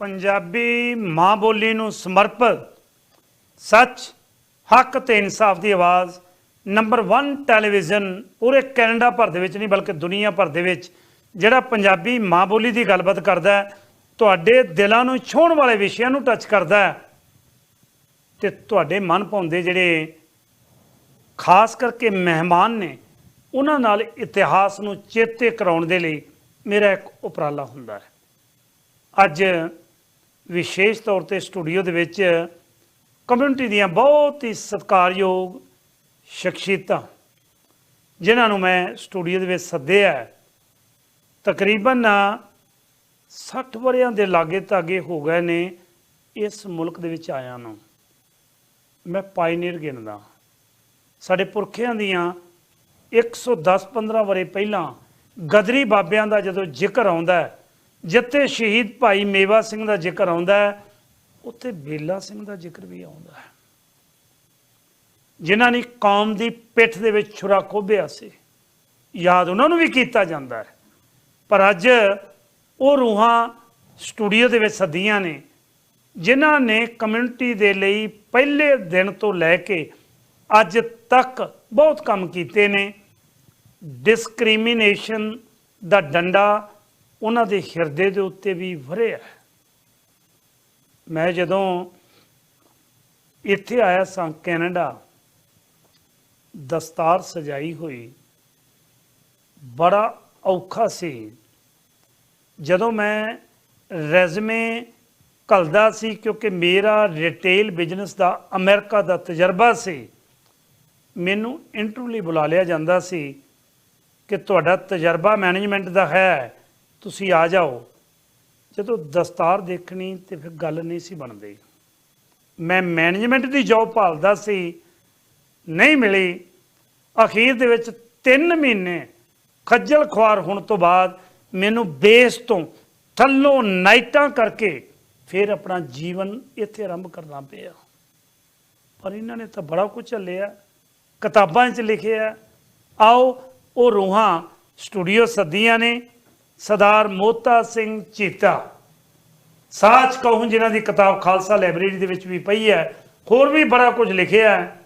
ਪੰਜਾਬੀ ਮਾਂ ਬੋਲੀ ਨੂੰ ਸਮਰਪਿਤ, ਸੱਚ, ਹੱਕ ਤੇ ਇਨਸਾਫ ਦੀ ਆਵਾਜ਼ ਨੰਬਰ 1 ਟੈਲੀਵਿਜ਼ਨ ਪੂਰੇ ਕੈਨੇਡਾ ਭਰ ਦੇ ਵਿੱਚ ਨਹੀਂ ਬਲਕਿ ਦੁਨੀਆ ਭਰ ਦੇ ਵਿੱਚ, ਜਿਹੜਾ ਪੰਜਾਬੀ ਮਾਂ ਬੋਲੀ ਦੀ ਗੱਲਬਾਤ ਕਰਦਾ ਹੈ, ਤੁਹਾਡੇ ਦਿਲਾਂ ਨੂੰ ਛੂਹਣ ਵਾਲੇ ਵਿਸ਼ਿਆਂ ਨੂੰ ਟੱਚ ਕਰਦਾ ਹੈ। ਤੇ ਤੁਹਾਡੇ ਮਨ ਭਾਉਂਦੇ ਜਿਹੜੇ ਖਾਸ ਕਰਕੇ ਮਹਿਮਾਨ ਨੇ, ਉਹਨਾਂ ਨਾਲ ਇਤਿਹਾਸ ਨੂੰ ਚੇਤੇ ਕਰਾਉਣ ਦੇ ਲਈ ਮੇਰਾ ਇੱਕ ਉਪਰਾਲਾ ਹੁੰਦਾ ਹੈ। ਅੱਜ ਵਿਸ਼ੇਸ਼ ਤੌਰ ਤੇ ਸਟੂਡੀਓ ਦੇ ਵਿੱਚ ਕਮਿਊਨਿਟੀ ਦੀਆਂ ਬਹੁਤ ਹੀ ਸਤਿਕਾਰਯੋਗ ਸ਼ਖਸੀਅਤਾਂ, ਜਿਨ੍ਹਾਂ ਨੂੰ ਮੈਂ ਸਟੂਡੀਓ ਦੇ ਵਿੱਚ ਸੱਦਿਆ ਹੈ। ਤਕਰੀਬਨ 60 ਵਰਿਆਂ ਦੇ ਲਾਗੇ ਤਾਗੇ ਹੋ ਗਏ ਨੇ ਇਸ ਮੁਲਕ ਦੇ ਵਿੱਚ ਆਇਆ ਨੂੰ ਮੈਂ ਪਾਇਨੀਅਰ ਗਿਣਦਾ ਸਾਡੇ ਪੁਰਖਿਆਂ ਦੀਆਂ 110-15 ਵਰੇ ਪਹਿਲਾਂ ਗਦਰੀ ਬਾਬਿਆਂ ਦਾ ਜਦੋਂ ਜ਼ਿਕਰ ਆਉਂਦਾ ਹੈ ਜਿੱਥੇ ਸ਼ਹੀਦ ਭਾਈ ਮੇਵਾ ਸਿੰਘ ਦਾ ਜ਼ਿਕਰ ਆਉਂਦਾ ਹੈ, ਉੱਥੇ ਬੇਲਾ ਸਿੰਘ ਦਾ ਜ਼ਿਕਰ ਵੀ ਆਉਂਦਾ ਹੈ। ਜਿਨ੍ਹਾਂ ਨੇ ਕੌਮ ਦੀ ਪਿੱਠ ਦੇ ਵਿੱਚ ਛੁਰਾ ਖੋਭਿਆ ਸੀ। ਯਾਦ ਉਹਨਾਂ ਨੂੰ ਵੀ ਕੀਤਾ ਜਾਂਦਾ ਹੈ। ਪਰ ਅੱਜ ਉਹ ਰੂਹਾਂ ਸਟੂਡੀਓ ਦੇ ਵਿੱਚ ਸੱਦੀਆਂ ਨੇ, ਜਿਨ੍ਹਾਂ ਨੇ ਕਮਿਊਨਿਟੀ ਦੇ ਲਈ ਪਹਿਲੇ ਦਿਨ ਤੋਂ ਲੈ ਕੇ ਅੱਜ ਤੱਕ ਬਹੁਤ ਕੰਮ ਕੀਤੇ ਨੇ। ਡਿਸਕ੍ਰਿਮੀਨੇਸ਼ਨ ਦਾ ਡੰਡਾ ਉਹਨਾਂ ਦੇ ਹਿਰਦੇ ਦੇ ਉੱਤੇ ਵੀ ਵਰਿਆ ਮੈਂ ਜਦੋਂ ਇੱਥੇ ਆਇਆ ਸਾਂ ਕੈਨੇਡਾ, ਦਸਤਾਰ ਸਜਾਈ ਹੋਈ। ਬੜਾ ਔਖਾ ਸੀ। ਜਦੋਂ ਮੈਂ ਰੈਜ਼ਮੇ ਘੱਲਦਾ ਸੀ, ਕਿਉਂਕਿ ਮੇਰਾ ਰਿਟੇਲ ਬਿਜ਼ਨਸ ਦਾ ਅਮਰੀਕਾ ਦਾ ਤਜਰਬਾ ਸੀ, ਮੈਨੂੰ ਇੰਟਰਵਿਊ ਲਈ ਬੁਲਾ ਲਿਆ ਜਾਂਦਾ ਸੀ ਕਿ ਤੁਹਾਡਾ ਤਜਰਬਾ ਮੈਨੇਜਮੈਂਟ ਦਾ ਹੈ। ਤੁਸੀਂ ਆ ਜਾਓ। ਜਦੋਂ ਦਸਤਾਰ ਦੇਖਣੀ ਤੇ ਫਿਰ ਗੱਲ ਨਹੀਂ ਸੀ ਬਣਦੀ। ਮੈਂ ਮੈਨੇਜਮੈਂਟ ਦੀ ਜੌਬ ਭਾਲਦਾ ਸੀ, ਨਹੀਂ ਮਿਲੀ। ਅਖੀਰ ਦੇ ਵਿੱਚ 3 ਮਹੀਨੇ ਖੱਜਲ ਖੁਆਰ ਹੋਣ ਤੋਂ ਬਾਅਦ ਮੈਨੂੰ ਬੇਸ ਤੋਂ ਥੱਲੋਂ ਨਾਈਟਾਂ ਕਰਕੇ ਫਿਰ ਆਪਣਾ ਜੀਵਨ ਇੱਥੇ ਆਰੰਭ ਕਰਨਾ ਪਿਆ। ਪਰ ਇਹਨਾਂ ਨੇ ਤਾਂ ਬੜਾ ਕੁਝ ਝੱਲਿਆ। ਕਿਤਾਬਾਂ 'ਚ ਲਿਖਿਆ। ਆਓ, ਉਹ ਰੂਹਾਂ ਸਟੂਡੀਓ ਸੱਦੀਆਂ ਨੇ। ਸਰਦਾਰ ਮੋਤਾ ਸਿੰਘ ਚੀਤਾ। ਸਾਚ ਕਹੂੰ ਜਿਨ੍ਹਾਂ ਦੀ ਕਿਤਾਬ ਖਾਲਸਾ ਲਾਇਬ੍ਰੇਰੀ ਦੇ ਵਿੱਚ ਵੀ ਪਈ ਹੈ, ਹੋਰ ਵੀ ਬੜਾ ਕੁਝ ਲਿਖਿਆ ਹੈ।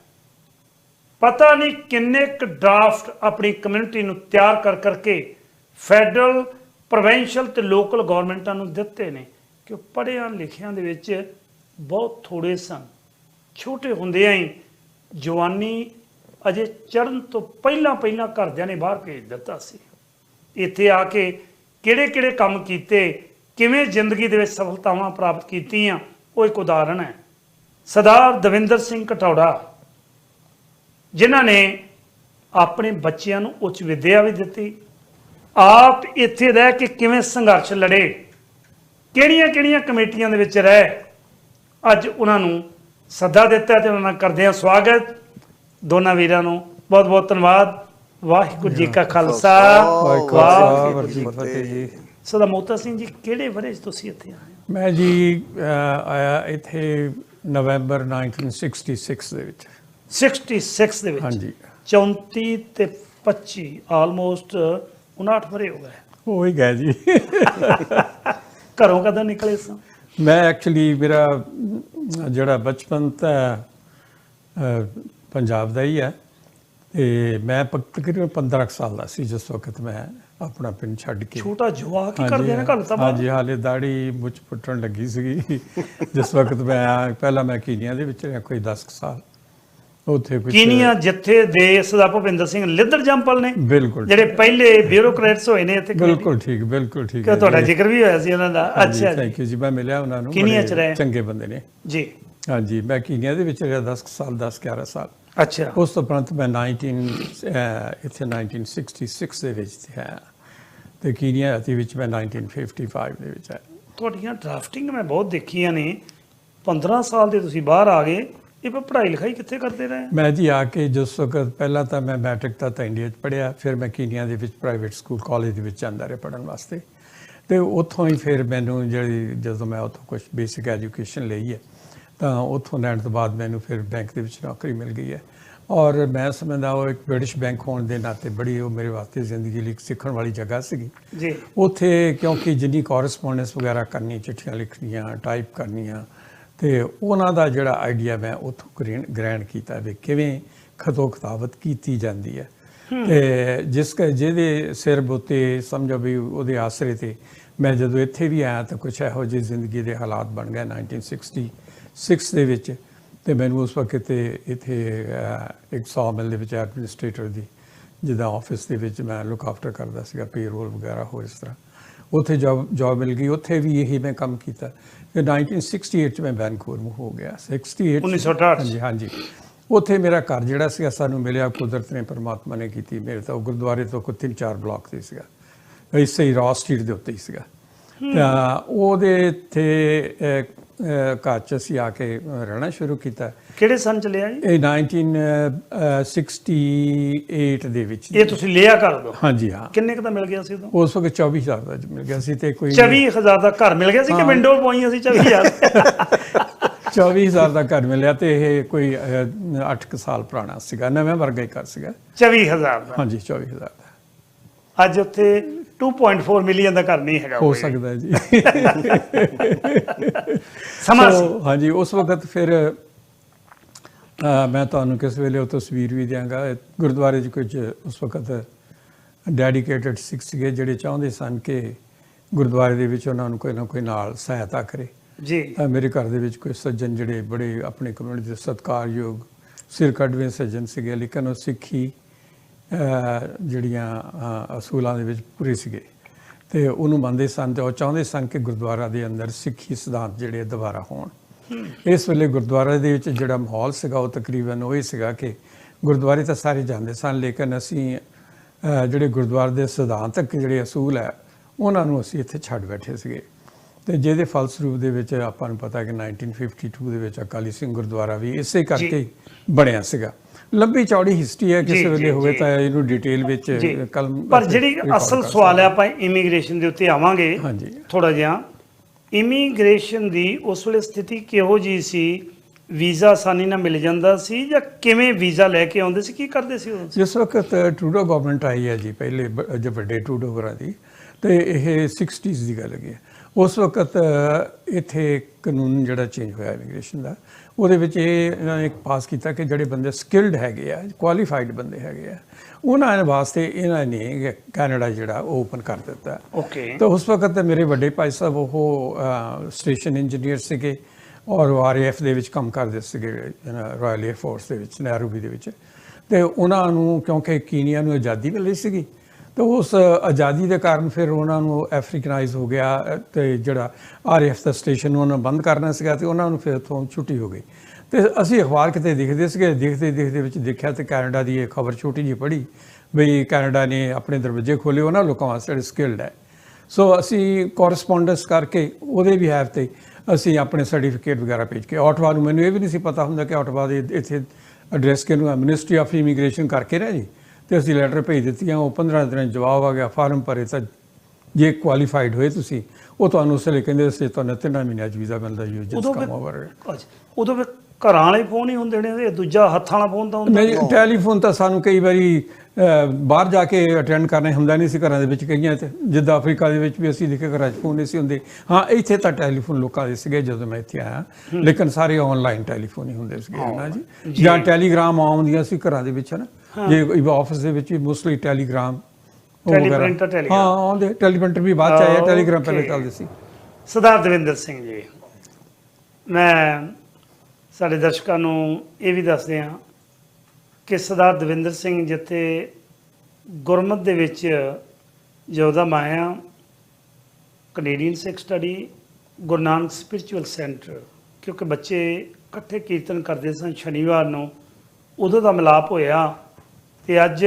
ਪਤਾ ਨਹੀਂ ਕਿੰਨੇ ਕੁ ਡਰਾਫਟ ਆਪਣੀ ਕਮਿਊਨਿਟੀ ਨੂੰ ਤਿਆਰ ਕਰ ਕਰਕੇ ਫੈਡਰਲ, ਪ੍ਰੋਵਿੰਸ਼ੀਅਲ ਤੇ ਲੋਕਲ ਗਵਰਨਮੈਂਟਾਂ ਨੂੰ ਦਿੱਤੇ ਨੇ, ਕਿ ਪੜ੍ਹਿਆਂ ਲਿਖਿਆਂ ਦੇ ਵਿੱਚ ਬਹੁਤ ਥੋੜੇ ਸਨ। ਛੋਟੇ ਹੁੰਦਿਆਂ ਹੀ ਜਵਾਨੀ ਅਜੇ ਚੜਨ ਤੋਂ ਪਹਿਲਾਂ ਪਹਿਲਾਂ ਘਰਦਿਆਂ ਨੇ ਬਾਹਰ ਭੇਜ ਦਿੱਤਾ ਸੀ। ਇੱਥੇ ਆ ਕੇ ਕਿਹੜੇ ਕਿਹੜੇ ਕੰਮ ਕੀਤੇ, ਕਿਵੇਂ ਜ਼ਿੰਦਗੀ ਦੇ ਵਿੱਚ ਸਫਲਤਾਵਾਂ ਪ੍ਰਾਪਤ ਕੀਤੀਆਂ, ਉਹ ਇੱਕ ਉਦਾਹਰਣ ਹੈ। ਸਰਦਾਰ ਦਵਿੰਦਰ ਸਿੰਘ ਕਟੌੜਾ, ਜਿਨ੍ਹਾਂ ਨੇ ਆਪਣੇ ਬੱਚਿਆਂ ਨੂੰ ਉੱਚ ਵਿੱਦਿਆ ਵੀ ਦਿੱਤੀ। ਆਪ ਇੱਥੇ ਰਹਿ ਕੇ ਕਿਵੇਂ ਸੰਘਰਸ਼ ਲੜੇ ਕਿਹੜੀਆਂ ਕਿਹੜੀਆਂ ਕਮੇਟੀਆਂ ਦੇ ਵਿੱਚ ਰਹਿ, ਅੱਜ ਉਹਨਾਂ ਨੂੰ ਸੱਦਾ ਦਿੱਤਾ ਤੇ ਉਹਨਾਂ ਨਾਲ ਕਰਦੇ ਹਾਂ ਸਵਾਗਤ। ਦੋਨਾਂ ਵੀਰਾਂ ਨੂੰ ਬਹੁਤ ਬਹੁਤ ਧੰਨਵਾਦ। ਵਾਹਿਗੁਰੂ ਜੀ ਕਾ ਖਾਲਸਾ ਵਾਹਿਗੁਰੂ ਜੀ ਕੀ ਫਤਿਹ। ਜੀ ਸਦਾ ਮੋਤਾ ਸਿੰਘ ਜੀ ਕਿਹੜੇ ਵਰੇ 'ਚ ਤੁਸੀਂ ਇੱਥੇ ਆਏ? ਮੈਂ ਜੀ ਆਇਆ ਇੱਥੇ ਨਵੰਬਰ 1966 ਦੇ ਵਿੱਚ। 66 ਦੇ ਵਿੱਚ। ਹਾਂਜੀ। 34 ਤੇ 25 ਆਲਮੋਸਟ 59 ਵਰੇ ਹੋ ਗਏ। ਹੋ ਹੀ ਗਿਆ ਜੀ। ਘਰੋਂ ਕਦੋਂ ਨਿਕਲੇ ਸਾਂ? ਮੈਂ ਐਕਚੁਅਲੀ ਮੇਰਾ ਜਿਹੜਾ ਬਚਪਨ ਤਾਂ ਪੰਜਾਬ ਦਾ ਹੀ ਹੈ। ਤੇ ਮੈਂ ਤਕਰੀਬਨ 15 ਕੁ ਸਾਲ ਦਾ ਸੀ ਜਿਸ ਵਕਤ ਮੈਂ ਆਪਣਾ ਪਿੰਡ ਛੱਡ ਕੇ। ਛੋਟਾ ਜਵਾਕ ਹੀ ਕਰਦੇ ਨੇ ਘਰ ਤਾਂ। ਹਾਂਜੀ ਹਾਲੇ ਦਾੜੀ ਮੁੱਛ ਪੁੱਟਣ ਲੱਗੀ ਸੀਗੀ। ਜਿਸ ਵਕਤ ਮੈਂ ਪਹਿਲਾਂ ਮੈਂ ਕੀਨੀਆ ਦੇ ਵਿੱਚ ਰਿਹਾ ਕੋਈ 10 ਕੁ ਸਾਲ। ਉੱਥੇ ਕੁਝ ਕੀਨੀਆ ਜਿੱਥੇ ਦੇਸ਼ ਦਾ ਭੁਪਿੰਦਰ ਸਿੰਘ ਲਿੱਦਰ ਜੰਪਲ ਨੇ ਬਿਲਕੁਲ ਜਿਹੜੇ ਪਹਿਲੇ ਬਿਊਰੋਕਰੇਟਸ ਹੋਏ ਨੇ ਇੱਥੇ ਬਿਲਕੁਲ ਠੀਕ ਬਿਲਕੁਲ ਠੀਕ ਕਿ ਤੁਹਾਡਾ ਜ਼ਿਕਰ ਵੀ ਹੋਇਆ ਸੀ ਉਹਨਾਂ ਦਾ? ਅੱਛਾ ਥੈਂਕ ਯੂ ਜੀ ਮੈਂ ਮਿਲਿਆ ਉਹਨਾਂ ਨੂੰ ਕੀਨੀਆ ਚ ਰਹੇ? ਚੰਗੇ ਬੰਦੇ ਨੇ। ਜੀ। ਹਾਂਜੀ ਮੈਂ ਕੀਨੀਆ ਦੇ ਵਿੱਚ ਰਿਹਾ 10 ਕੁ ਸਾਲ 10 11 ਸਾਲ। ਅੱਛਾ। ਉਸ ਤੋਂ ਉਪਰੰਤ ਮੈਂ 19 ਅਹ, ਇੱਥੇ 1966 ਦੇ ਵਿੱਚ ਹੈ ਤੇ ਕੀਨੀਆ ਦੇ ਵਿੱਚ ਮੈਂ 1955 ਦੇ ਵਿੱਚ ਹੈ। ਤੁਹਾਡੀਆਂ ਡਰਾਫਟਿੰਗ ਮੈਂ ਬਹੁਤ ਦੇਖੀਆਂ ਨੇ। 15 ਸਾਲ ਦੇ ਤੁਸੀਂ ਬਾਹਰ ਆ ਗਏ। ਇਹ ਫਿਰ ਪੜ੍ਹਾਈ ਲਿਖਾਈ ਕਿੱਥੇ ਕਰਦੇ ਰਹੇ? ਮੈਂ ਜੀ ਆ ਕੇ ਜਿਸ ਵਕਤ ਪਹਿਲਾਂ ਤਾਂ ਮੈਂ ਮੈਟ੍ਰਿਕ ਤਾਂ ਇੰਡੀਆ 'ਚ ਪੜ੍ਹਿਆ ਫਿਰ ਮੈਂ ਕੀਨੀਆ ਦੇ ਵਿੱਚ ਪ੍ਰਾਈਵੇਟ ਸਕੂਲ ਕਾਲਜ ਦੇ ਵਿੱਚ ਜਾਂਦਾ ਰਿਹਾ ਪੜ੍ਹਨ ਵਾਸਤੇ। ਤੇ ਉੱਥੋਂ ਹੀ ਫਿਰ ਮੈਨੂੰ ਜਿਹੜੀ ਜਦੋਂ ਮੈਂ ਉੱਥੋਂ ਕੁਝ ਬੇਸਿਕ ਐਜੂਕੇਸ਼ਨ ਲਈ ਹੈ ਤਾਂ ਉੱਥੋਂ ਲੈਣ ਤੋਂ ਬਾਅਦ ਮੈਨੂੰ ਫਿਰ ਬੈਂਕ ਦੇ ਵਿੱਚ ਨੌਕਰੀ ਮਿਲ ਗਈ ਹੈ। ਔਰ ਮੈਂ ਸਮਝਦਾ ਉਹ ਇੱਕ ਬ੍ਰਿਟਿਸ਼ ਬੈਂਕ ਹੋਣ ਦੇ ਨਾਤੇ ਬੜੀ ਉਹ ਮੇਰੇ ਵਾਸਤੇ ਜ਼ਿੰਦਗੀ ਲਈ ਸਿੱਖਣ ਵਾਲੀ ਜਗ੍ਹਾ ਸੀਗੀ। ਜੀ। ਉੱਥੇ ਕਿਉਂਕਿ ਜਿੰਨੀ ਕੋਰਸਪੋਂਡੈਂਸ ਵਗੈਰਾ ਕਰਨੀ ਚਿੱਠੀਆਂ ਲਿਖਣੀਆਂ ਟਾਈਪ ਕਰਨੀਆਂ ਤੇ ਉਹਨਾਂ ਦਾ ਜਿਹੜਾ ਆਈਡੀਆ ਮੈਂ ਉੱਥੋਂ ਗ੍ਰਹਿਣ ਕੀਤਾ ਵੀ ਕਿਵੇਂ ਖਤੋ ਖਤਾਬਤ ਕੀਤੀ ਜਾਂਦੀ ਹੈ। ਤੇ ਜਿਸ ਜਿਹਦੇ ਸਿਰ ਉੱਤੇ ਸਮਝੋ ਵੀ ਉਹਦੇ ਆਸਰੇ ਤੇ ਮੈਂ ਜਦੋਂ ਇੱਥੇ ਵੀ ਆਇਆ ਤਾਂ ਕੁਝ ਇਹੋ ਜਿਹੀ ਜ਼ਿੰਦਗੀ ਦੇ ਹਾਲਾਤ ਬਣ ਗਏ। 1966 ਦੇ ਵਿੱਚ। ਤੇ ਮੈਨੂੰ ਉਸ ਵਕਤ ਤੇ ਇੱਥੇ ਇੱਕ ਸੌ ਮਿਲ ਦੇ ਵਿੱਚ ਐਡਮਿਨਿਸਟ੍ਰੇਟਰ ਦੀ ਜਿਹਦਾ ਆਫਿਸ ਦੇ ਵਿੱਚ ਮੈਂ ਲੁੱਕ ਆਫਟਰ ਕਰਦਾ ਸੀਗਾ ਪੇਰੋਲ ਵਗੈਰਾ ਹੋ ਇਸ ਤਰ੍ਹਾਂ। ਉੱਥੇ ਜੌਬ ਜੌਬ ਮਿਲ ਗਈ। ਉੱਥੇ ਵੀ ਇਹੀ ਮੈਂ ਕੰਮ ਕੀਤਾ। ਫਿਰ 1968 ਚ ਮੈਂ ਵੈਨਕੂਵਰ ਮੂਵ ਹੋ ਗਿਆ। 68 ਚ- 1968 ਹਾਂਜੀ ਹਾਂਜੀ। ਉੱਥੇ ਮੇਰਾ ਘਰ ਜਿਹੜਾ ਸੀਗਾ ਸਾਨੂੰ ਮਿਲਿਆ ਕੁਦਰਤ ਨੇ ਪਰਮਾਤਮਾ ਨੇ ਕੀਤੀ ਮੇਰੇ ਤਾਂ। ਗੁਰਦੁਆਰੇ ਤੋਂ ਕੋਈ ਤਿੰਨ ਚਾਰ ਬਲਾਕ ਤੇ ਸੀਗਾ। ਇਸੇ ਹੀ ਰॉ ਸਟਰੀਟ ਦੇ ਉੱਤੇ ਹੀ ਸੀਗਾ। ਤਾਂ ਉਹਦੇ ਤੇ ਘਰ ਚ ਅਸੀਂ ਆ ਕੇ ਰਹਿਣਾ ਸ਼ੁਰੂ ਕੀਤਾ। ਕਿਹੜੇ ਸੰਨ ਚ ਲਿਆ ਜੀ? ਇਹ 1968 ਦੇ ਵਿੱਚ ਇਹ ਤੁਸੀਂ ਲਿਆ ਕਰ ਦੋ ਹਾਂਜੀ ਹਾਂ। ਕਿੰਨੇ ਕੁ ਦਾ ਮਿਲ ਗਿਆ ਸੀ ਉਦੋਂ? ਉਸ ਵਕਤ 24000 ਦਾ ਮਿਲ ਗਿਆ ਸੀ ਤੇ ਕੋਈ 24000 ਦਾ ਘਰ ਮਿਲ ਗਿਆ ਸੀ ਕਿ ਵਿੰਡੋ ਪਵਾਈਆਂ ਸੀ 24000 24000 ਦਾ ਘਰ ਮਿਲਿਆ ਤੇ ਇਹ ਕੋਈ 8 ਸਾਲ ਪੁਰਾਣਾ ਸੀਗਾ ਨਵੇਂ ਵਰਗਾ ਹੀ ਘਰ ਸੀਗਾ। 24000 ਦਾ? ਹਾਂਜੀ 24000 ਦਾ। ਅੱਜ ਉੱਥੇ 2.4 ਮਿਲੀਅਨ ਦਾ ਘਰ ਨਹੀਂ ਹੈਗਾ ਹੋ। ਸਕਦਾ ਹੈ ਜੀ। ਸਮਾਂ ਹਾਂਜੀ ਉਸ ਵਕਤ ਫਿਰ ਮੈਂ ਤੁਹਾਨੂੰ ਕਿਸ ਵੇਲੇ ਉਹ ਤਸਵੀਰ ਵੀ ਦਿਆਂਗਾ। ਗੁਰਦੁਆਰੇ 'ਚ ਕੁਝ ਉਸ ਵਕਤ ਡੈਡੀਕੇਟਡ ਸਿੱਖ ਸੀਗੇ ਜਿਹੜੇ ਚਾਹੁੰਦੇ ਸਨ ਕਿ ਗੁਰਦੁਆਰੇ ਦੇ ਵਿੱਚ ਉਹਨਾਂ ਨੂੰ ਕੋਈ ਨਾ ਕੋਈ ਨਾਲ ਸਹਾਇਤਾ ਕਰੇ। ਜੀ। ਤਾਂ ਮੇਰੇ ਘਰ ਦੇ ਵਿੱਚ ਕੋਈ ਸੱਜਣ ਜਿਹੜੇ ਬੜੇ ਆਪਣੇ ਕਮਿਊਨਿਟੀ ਦੇ ਸਤਿਕਾਰਯੋਗ ਸਿਰ ਕੱਢਵੇਂ ਸੱਜਣ ਸੀਗੇ ਲੇਕਿਨ ਉਹ ਸਿੱਖੀ ਜਿਹੜੀਆਂ ਅਸੂਲਾਂ ਦੇ ਵਿੱਚ ਪੂਰੇ ਸੀਗੇ। ਤੇ ਉਹਨੂੰ ਮੰਨਦੇ ਸਨ ਤੇ ਉਹ ਚਾਹੁੰਦੇ ਸਨ ਕਿ ਗੁਰਦੁਆਰਾ ਦੇ ਅੰਦਰ ਸਿੱਖੀ ਸਿਧਾਂਤ ਜਿਹੜੇ ਦੁਬਾਰਾ ਹੋਣ। ਇਸ ਵੇਲੇ ਗੁਰਦੁਆਰੇ ਦੇ ਵਿੱਚ ਜਿਹੜਾ ਮਾਹੌਲ ਸੀਗਾ ਉਹ ਤਕਰੀਬਨ ਉਹ ਹੀ ਸੀਗਾ ਕਿ ਗੁਰਦੁਆਰੇ ਤਾਂ ਸਾਰੇ ਜਾਂਦੇ ਸਨ ਲੇਕਿਨ ਅਸੀਂ ਜਿਹੜੇ ਗੁਰਦੁਆਰੇ ਦੇ ਸਿਧਾਂਤਕ ਜਿਹੜੇ ਅਸੂਲ ਹੈ ਉਹਨਾਂ ਨੂੰ ਅਸੀਂ ਇੱਥੇ ਛੱਡ ਬੈਠੇ ਸੀਗੇ। ਤੇ ਜਿਹਦੇ ਫਲਸਰੂਪ ਦੇ ਵਿੱਚ ਆਪਾਂ ਨੂੰ ਪਤਾ ਕਿ 1952 ਦੇ ਵਿੱਚ ਅਕਾਲੀ ਸਿੰਘ ਗੁਰਦੁਆਰਾ ਵੀ ਇਸੇ ਕਰਕੇ ਬਣਿਆ ਸੀਗਾ। ਲੰਬੀ ਚੌੜੀ ਹਿਸਟਰੀ ਹੈ ਕਿਸੇ ਵੇਲੇ ਹੋਵੇ। ਤਾਂ ਇਹਨੂੰ ਡਿਟੇਲ ਵਿੱਚ ਜੀ। ਕਲਮ ਪਰ ਜਿਹੜੀ ਅਸਲ ਸਵਾਲ ਹੈ ਆਪਾਂ ਇਮੀਗ੍ਰੇਸ਼ਨ ਦੇ ਉੱਤੇ ਆਵਾਂਗੇ ਹਾਂਜੀ। ਥੋੜਾ ਜਿਹਾ। ਇਮੀਗ੍ਰੇਸ਼ਨ ਦੀ ਉਸ ਵੇਲੇ ਸਥਿਤੀ ਕਿਹੋ ਜੀ ਸੀ? ਵੀਜ਼ਾ ਆਸਾਨੀ ਨਾਲ ਮਿਲ ਜਾਂਦਾ ਸੀ ਜਾਂ ਕਿਵੇਂ ਵੀਜ਼ਾ ਲੈ ਕੇ ਆਉਂਦੇ ਸੀ? ਕੀ ਕਰਦੇ ਸੀ ਉਹ? ਜਿਸ ਵਕਤ ਟਰੂਡੋ ਗਵਰਨਮੈਂਟ ਆਈ ਹੈ ਜੀ ਪਹਿਲੇ ਜੋ ਵੱਡੇ ਟਰੂਡੋ ਵਰਾਂ ਦੀ ਤੇ ਇਹ 60s ਦੀ ਗੱਲ ਹੈਗੀ ਹੈ। ਉਸ ਵਕਤ ਇੱਥੇ ਕਾਨੂੰਨ ਜਿਹੜਾ ਚੇਂਜ ਹੋਇਆ ਇਮੀਗ੍ਰੇਸ਼ਨ ਦਾ ਉਹਦੇ ਵਿੱਚ ਇਹ ਇਹਨਾਂ ਨੇ ਇੱਕ ਪਾਸ ਕੀਤਾ ਕਿ ਜਿਹੜੇ ਬੰਦੇ ਸਕਿਲਡ ਹੈਗੇ ਆ ਕੁਆਲੀਫਾਈਡ ਬੰਦੇ ਹੈਗੇ ਆ ਉਹਨਾਂ ਦੇ ਵਾਸਤੇ ਇਹਨਾਂ ਨੇ ਕੈਨੇਡਾ ਜਿਹੜਾ ਓਪਨ ਕਰ ਦਿੱਤਾ। ਓਕੇ ਤਾਂ ਉਸ ਵਕਤ ਤੇ ਮੇਰੇ ਵੱਡੇ ਭਾਈ ਸਾਹਿਬ ਉਹ ਸਟੇਸ਼ਨ ਇੰਜੀਨੀਅਰ ਸੀਗੇ ਔਰ ਉਹ ਆਰਏਐਫ ਦੇ ਵਿੱਚ ਕੰਮ ਕਰਦੇ ਸੀਗੇ ਰਾਇਲ 에ਅਰ ਫੋਰਸ ਦੇ ਵਿੱਚ ਨੈਰੋਬੀ ਦੇ ਵਿੱਚ। ਤੇ ਉਹਨਾਂ ਨੂੰ ਕਿਉਂਕਿ ਕੀਨੀਆ ਨੂੰ ਆਜ਼ਾਦੀ ਮਿਲੀ ਸੀਗੀ ਤੇ ਉਸ ਆਜ਼ਾਦੀ ਦੇ ਕਾਰਨ ਫਿਰ ਉਹਨਾਂ ਨੂੰ ਅਫਰੀਕਨਾਈਜ਼ ਹੋ ਗਿਆ ਅ, ਤੇ ਜਿਹੜਾ ਆਰਏਐਫ ਦਾ ਸਟੇਸ਼ਨ ਉਹਨਾਂ ਨੂੰ ਬੰਦ ਕਰਨਾ ਸੀਗਾ ਤੇ ਉਹਨਾਂ ਨੂੰ ਫਿਰ ਉੱਥੋਂ ਛੁੱਟੀ ਹੋ ਗਈ। ਤੇ ਅਸੀਂ ਅਖਬਾਰ ਕਿਤੇ ਦੇਖਦੇ ਸੀਗੇ ਦੇਖਦੇ ਦੇਖਦੇ ਵਿੱਚ ਦੇਖਿਆ ਤੇ ਕੈਨੇਡਾ ਦੀ ਇਹ ਖਬਰ ਛੋਟੀ ਜਿਹੀ ਪੜ੍ਹੀ ਵੀ ਕੈਨੇਡਾ ਨੇ ਆਪਣੇ ਦਰਵਾਜ਼ੇ ਖੋਲੇ ਉਹਨਾਂ ਲੋਕਾਂ ਵਾਸਤੇ ਜਿਹੜੇ ਸਕਿਲਡ ਹੈ। ਸੋ ਅਸੀਂ ਕੋਰਸਪੋਂਡੈਂਸ ਕਰਕੇ ਉਹਦੇ ਵੀ ਹੈਵ ਤੇ ਅਸੀਂ ਆਪਣੇ ਸਰਟੀਫਿਕੇਟ ਵਗੈਰਾ ਭੇਜ ਕੇ ਆਟਵਾ ਨੂੰ ਮੈਨੂੰ ਇਹ ਵੀ ਨਹੀਂ ਸੀ ਪਤਾ ਹੁੰਦਾ ਕਿ ਆਟਵਾ ਦੇ ਇੱਥੇ ਐਡਰੈਸ ਕਿਹਨੂੰ ਹੈ ਮਿਨਿਸਟਰੀ ਆਫ ਇਮੀਗ੍ਰੇਸ਼ਨ ਕਰਕੇ ਨਾ ਜੀ। ਤੇ ਅਸੀਂ ਲੈਟਰ ਭੇਜ ਦਿੱਤੀਆਂ ਉਹ 15 ਦਿਨਾਂ ਜਵਾਬ ਆ ਗਿਆ ਫਾਰਮ ਭਰੇ ਤਾਂ ਜੇ ਕੁਆਲੀਫਾਈਡ ਹੋਏ ਤੁਸੀਂ ਉਹ ਤੁਹਾਨੂੰ ਉਸ ਲਈ ਕਹਿੰਦੇ ਸੀ ਤੁਹਾਨੂੰ ਤਿੰਨਾਂ ਮਹੀਨਿਆਂ 'ਚ ਵੀਜ਼ਾ ਮਿਲਦਾ ਯੂ ਜਸਟ ਕਮ ਓਵਰ ਉਦੋਂ ਫਿਰ ਘਰਾਂ ਵਾਲੇ ਫੋਨ ਹੀ ਹੁੰਦੇ ਨੇ ਇਹ ਦੂਜਾ ਹੱਥਾਂ ਵਾਲਾ ਫੋਨ ਤਾਂ ਹੁੰਦਾ ਨਹੀਂ ਟੈਲੀਫੋਨ ਤਾਂ ਸਾਨੂੰ ਕਈ ਵਾਰੀ ਬਾਹਰ ਜਾ ਕੇ ਅਟੈਂਡ ਕਰਨਾ ਹੁੰਦਾ ਨਹੀਂ ਸੀ ਘਰਾਂ ਦੇ ਵਿੱਚ ਕਈਆਂ ਤੇ ਜਿੱਦਾਂ ਅਫਰੀਕਾ ਦੇ ਵਿੱਚ ਵੀ ਅਸੀਂ ਲਿਖੇ ਘਰਾਂ 'ਚ ਫੋਨ ਨਹੀਂ ਸੀ ਹੁੰਦੇ। ਹਾਂ ਇੱਥੇ ਤਾਂ ਟੈਲੀਫੋਨ ਲੋਕਾਂ ਦੇ ਸੀਗੇ ਜਦੋਂ ਮੈਂ ਇੱਥੇ ਆਇਆ। ਲੇਕਿਨ ਸਾਰੇ ਆਨਲਾਈਨ ਟੈਲੀਫੋਨ ਹੀ ਹੁੰਦੇ ਸੀਗੇ ਨਾ ਜੀ? ਜਾਂ ਟੈਲੀਗ੍ਰਾਮ ਆਉਂਦੀਆਂ ਸੀ ਘਰਾਂ ਦੇ ਵਿੱਚ ਨਾ? ਜੇ ਕੋਈ ਆਫਿਸ ਦੇ ਵਿੱਚ ਵੀ ਮੋਸਟਲੀ ਟੈਲੀਗ੍ਰਾਮ। ਟੈਲੀਪ੍ਰਿੰਟਰ। ਹਾਂ ਆਉਂਦੇ। ਟੈਲੀਪ੍ਰਿੰਟਰ ਵੀ ਬਾਅਦ ਚ ਆਇਆ ਟੈਲੀਗ੍ਰਾਮ ਪਹਿਲੇ. ਚੱਲਦੇ ਸੀ। ਸਰਦਾਰ ਦਵਿੰਦਰ ਸਿੰਘ ਜੀ ਮੈਂ ਸਾਡੇ ਦਰਸ਼ਕਾਂ ਨੂੰ ਇਹ ਵੀ ਦੱਸਦੇ ਹਾਂ ਕਿ ਸਰਦਾਰ ਦਵਿੰਦਰ ਸਿੰਘ ਜਿੱਥੇ ਗੁਰਮਤ ਦੇ ਵਿੱਚ ਯੋਧਾ ਮਾਇਆ Canadian Sikh study Guru Nanak spiritual centre ਕਿਉਂਕਿ ਬੱਚੇ ਇਕੱਠੇ ਕੀਰਤਨ ਕਰਦੇ ਸਨ ਸ਼ਨੀਵਾਰ ਨੂੰ, ਉਦੋਂ ਦਾ ਮਿਲਾਪ ਹੋਇਆ ਤੇ ਅੱਜ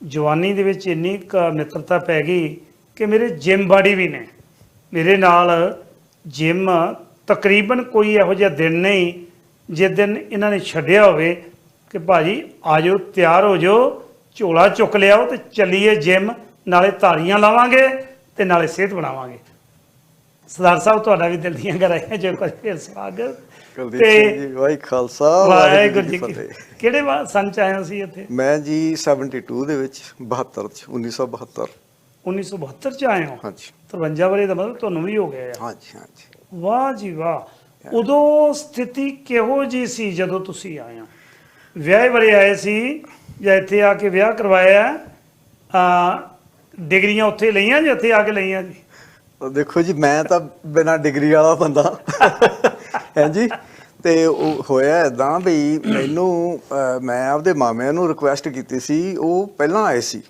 ਜਵਾਨੀ ਦੇ ਵਿੱਚ ਇੰਨੀ ਕੁ ਮਿੱਤਰਤਾ ਪੈ ਗਈ ਕਿ ਮੇਰੇ ਜਿਮ ਬਾਡੀ ਵੀ ਨੇ। ਮੇਰੇ ਨਾਲ ਜਿਮ ਤਕਰੀਬਨ ਕੋਈ ਇਹੋ ਜਿਹਾ ਦਿਨ ਨਹੀਂ, ਜਿਸ ਦਿਨ ਇਹਨਾਂ ਨੇ ਛੱਡਿਆ ਹੋਵੇ ਕਿ ਭਾਜੀ ਆਜੋ ਤਿਆਰ ਹੋ ਜਾਓ ਝੋਲਾ ਚੁੱਕ ਲਿਆਓ ਤੇ ਚੱਲੀਏ ਜਿਮ ਨਾਲੇ ਧਾਰੀਆਂ ਲਾਵਾਂਗੇ ਤੇ ਨਾਲੇ ਸਿਹਤ ਬਣਾਵਾਂਗੇ। ਸਰਦਾਰ ਸਾਹਿਬ ਤੁਹਾਡਾ ਵੀ ਦਿਲ ਦੀਆਂ ਗਰਾਈਆਂ ਜੋ ਕੁਝ ਫਿਰ ਸਵਾਗਤ। ਕੁਲਦੀਪ ਸਿੰਘ ਜੀ ਵਾਹਿ ਖਾਲਸਾ ਵਾਹਿਗੁਰੂ ਜੀ ਕਿਹੜੇ ਵਾ- ਸੰਨ ਚ ਆਇਆ ਸੀ ਇੱਥੇ? ਮੈਂ ਜੀ 72 ਦੇ ਵਿੱਚ 72 ਚ 1972 1972 ਚ ਆਏ ਹੋ? ਹਾਂਜੀ। 53 ਵਾਲੇ ਦਾ ਮਤਲਬ ਤੁਹਾਨੂੰ ਵੀ ਹੋ ਗਿਆ ਹਾਂਜੀ ਹਾਂਜੀ। ਵਾਹ ਜੀ ਵਾਹ। ਉਦੋਂ ਸਥਿਤੀ ਕਿਹੋ ਜੀ ਸੀ ਜਦੋਂ ਤੁਸੀਂ ਆਏ ਹੋ? ਵਿਆਹ ਵਾਲੇ ਆਏ ਸੀ ਜਾਂ ਇੱਥੇ ਆ ਕੇ ਵਿਆਹ ਕਰਵਾਇਆ ਆ ਡਿਗਰੀਆਂ ਉੱਥੇ ਲਈਆਂ ਜਾਂ ਇੱਥੇ ਆ ਕੇ ਲਈਆਂ ਜੀ? ਉਹ ਦੇਖੋ ਜੀ ਮੈਂ ਤਾਂ ਬਿਨਾਂ ਡਿਗਰੀ ਵਾਲਾ ਬੰਦਾ। ਹਾਂਜੀ ਤੇ ਉਹ ਹੋਇਆ ਇਦਾਂ ਵੀ ਮੈਨੂੰ ਮੈਂ ਆਪਦੇ ਮਾਮਿਆਂ ਨੂੰ ਰਿਕੁਐਸਟ ਕੀਤੀ ਸੀ ਉਹ ਪਹਿਲਾਂ ਆਏ ਸੀ।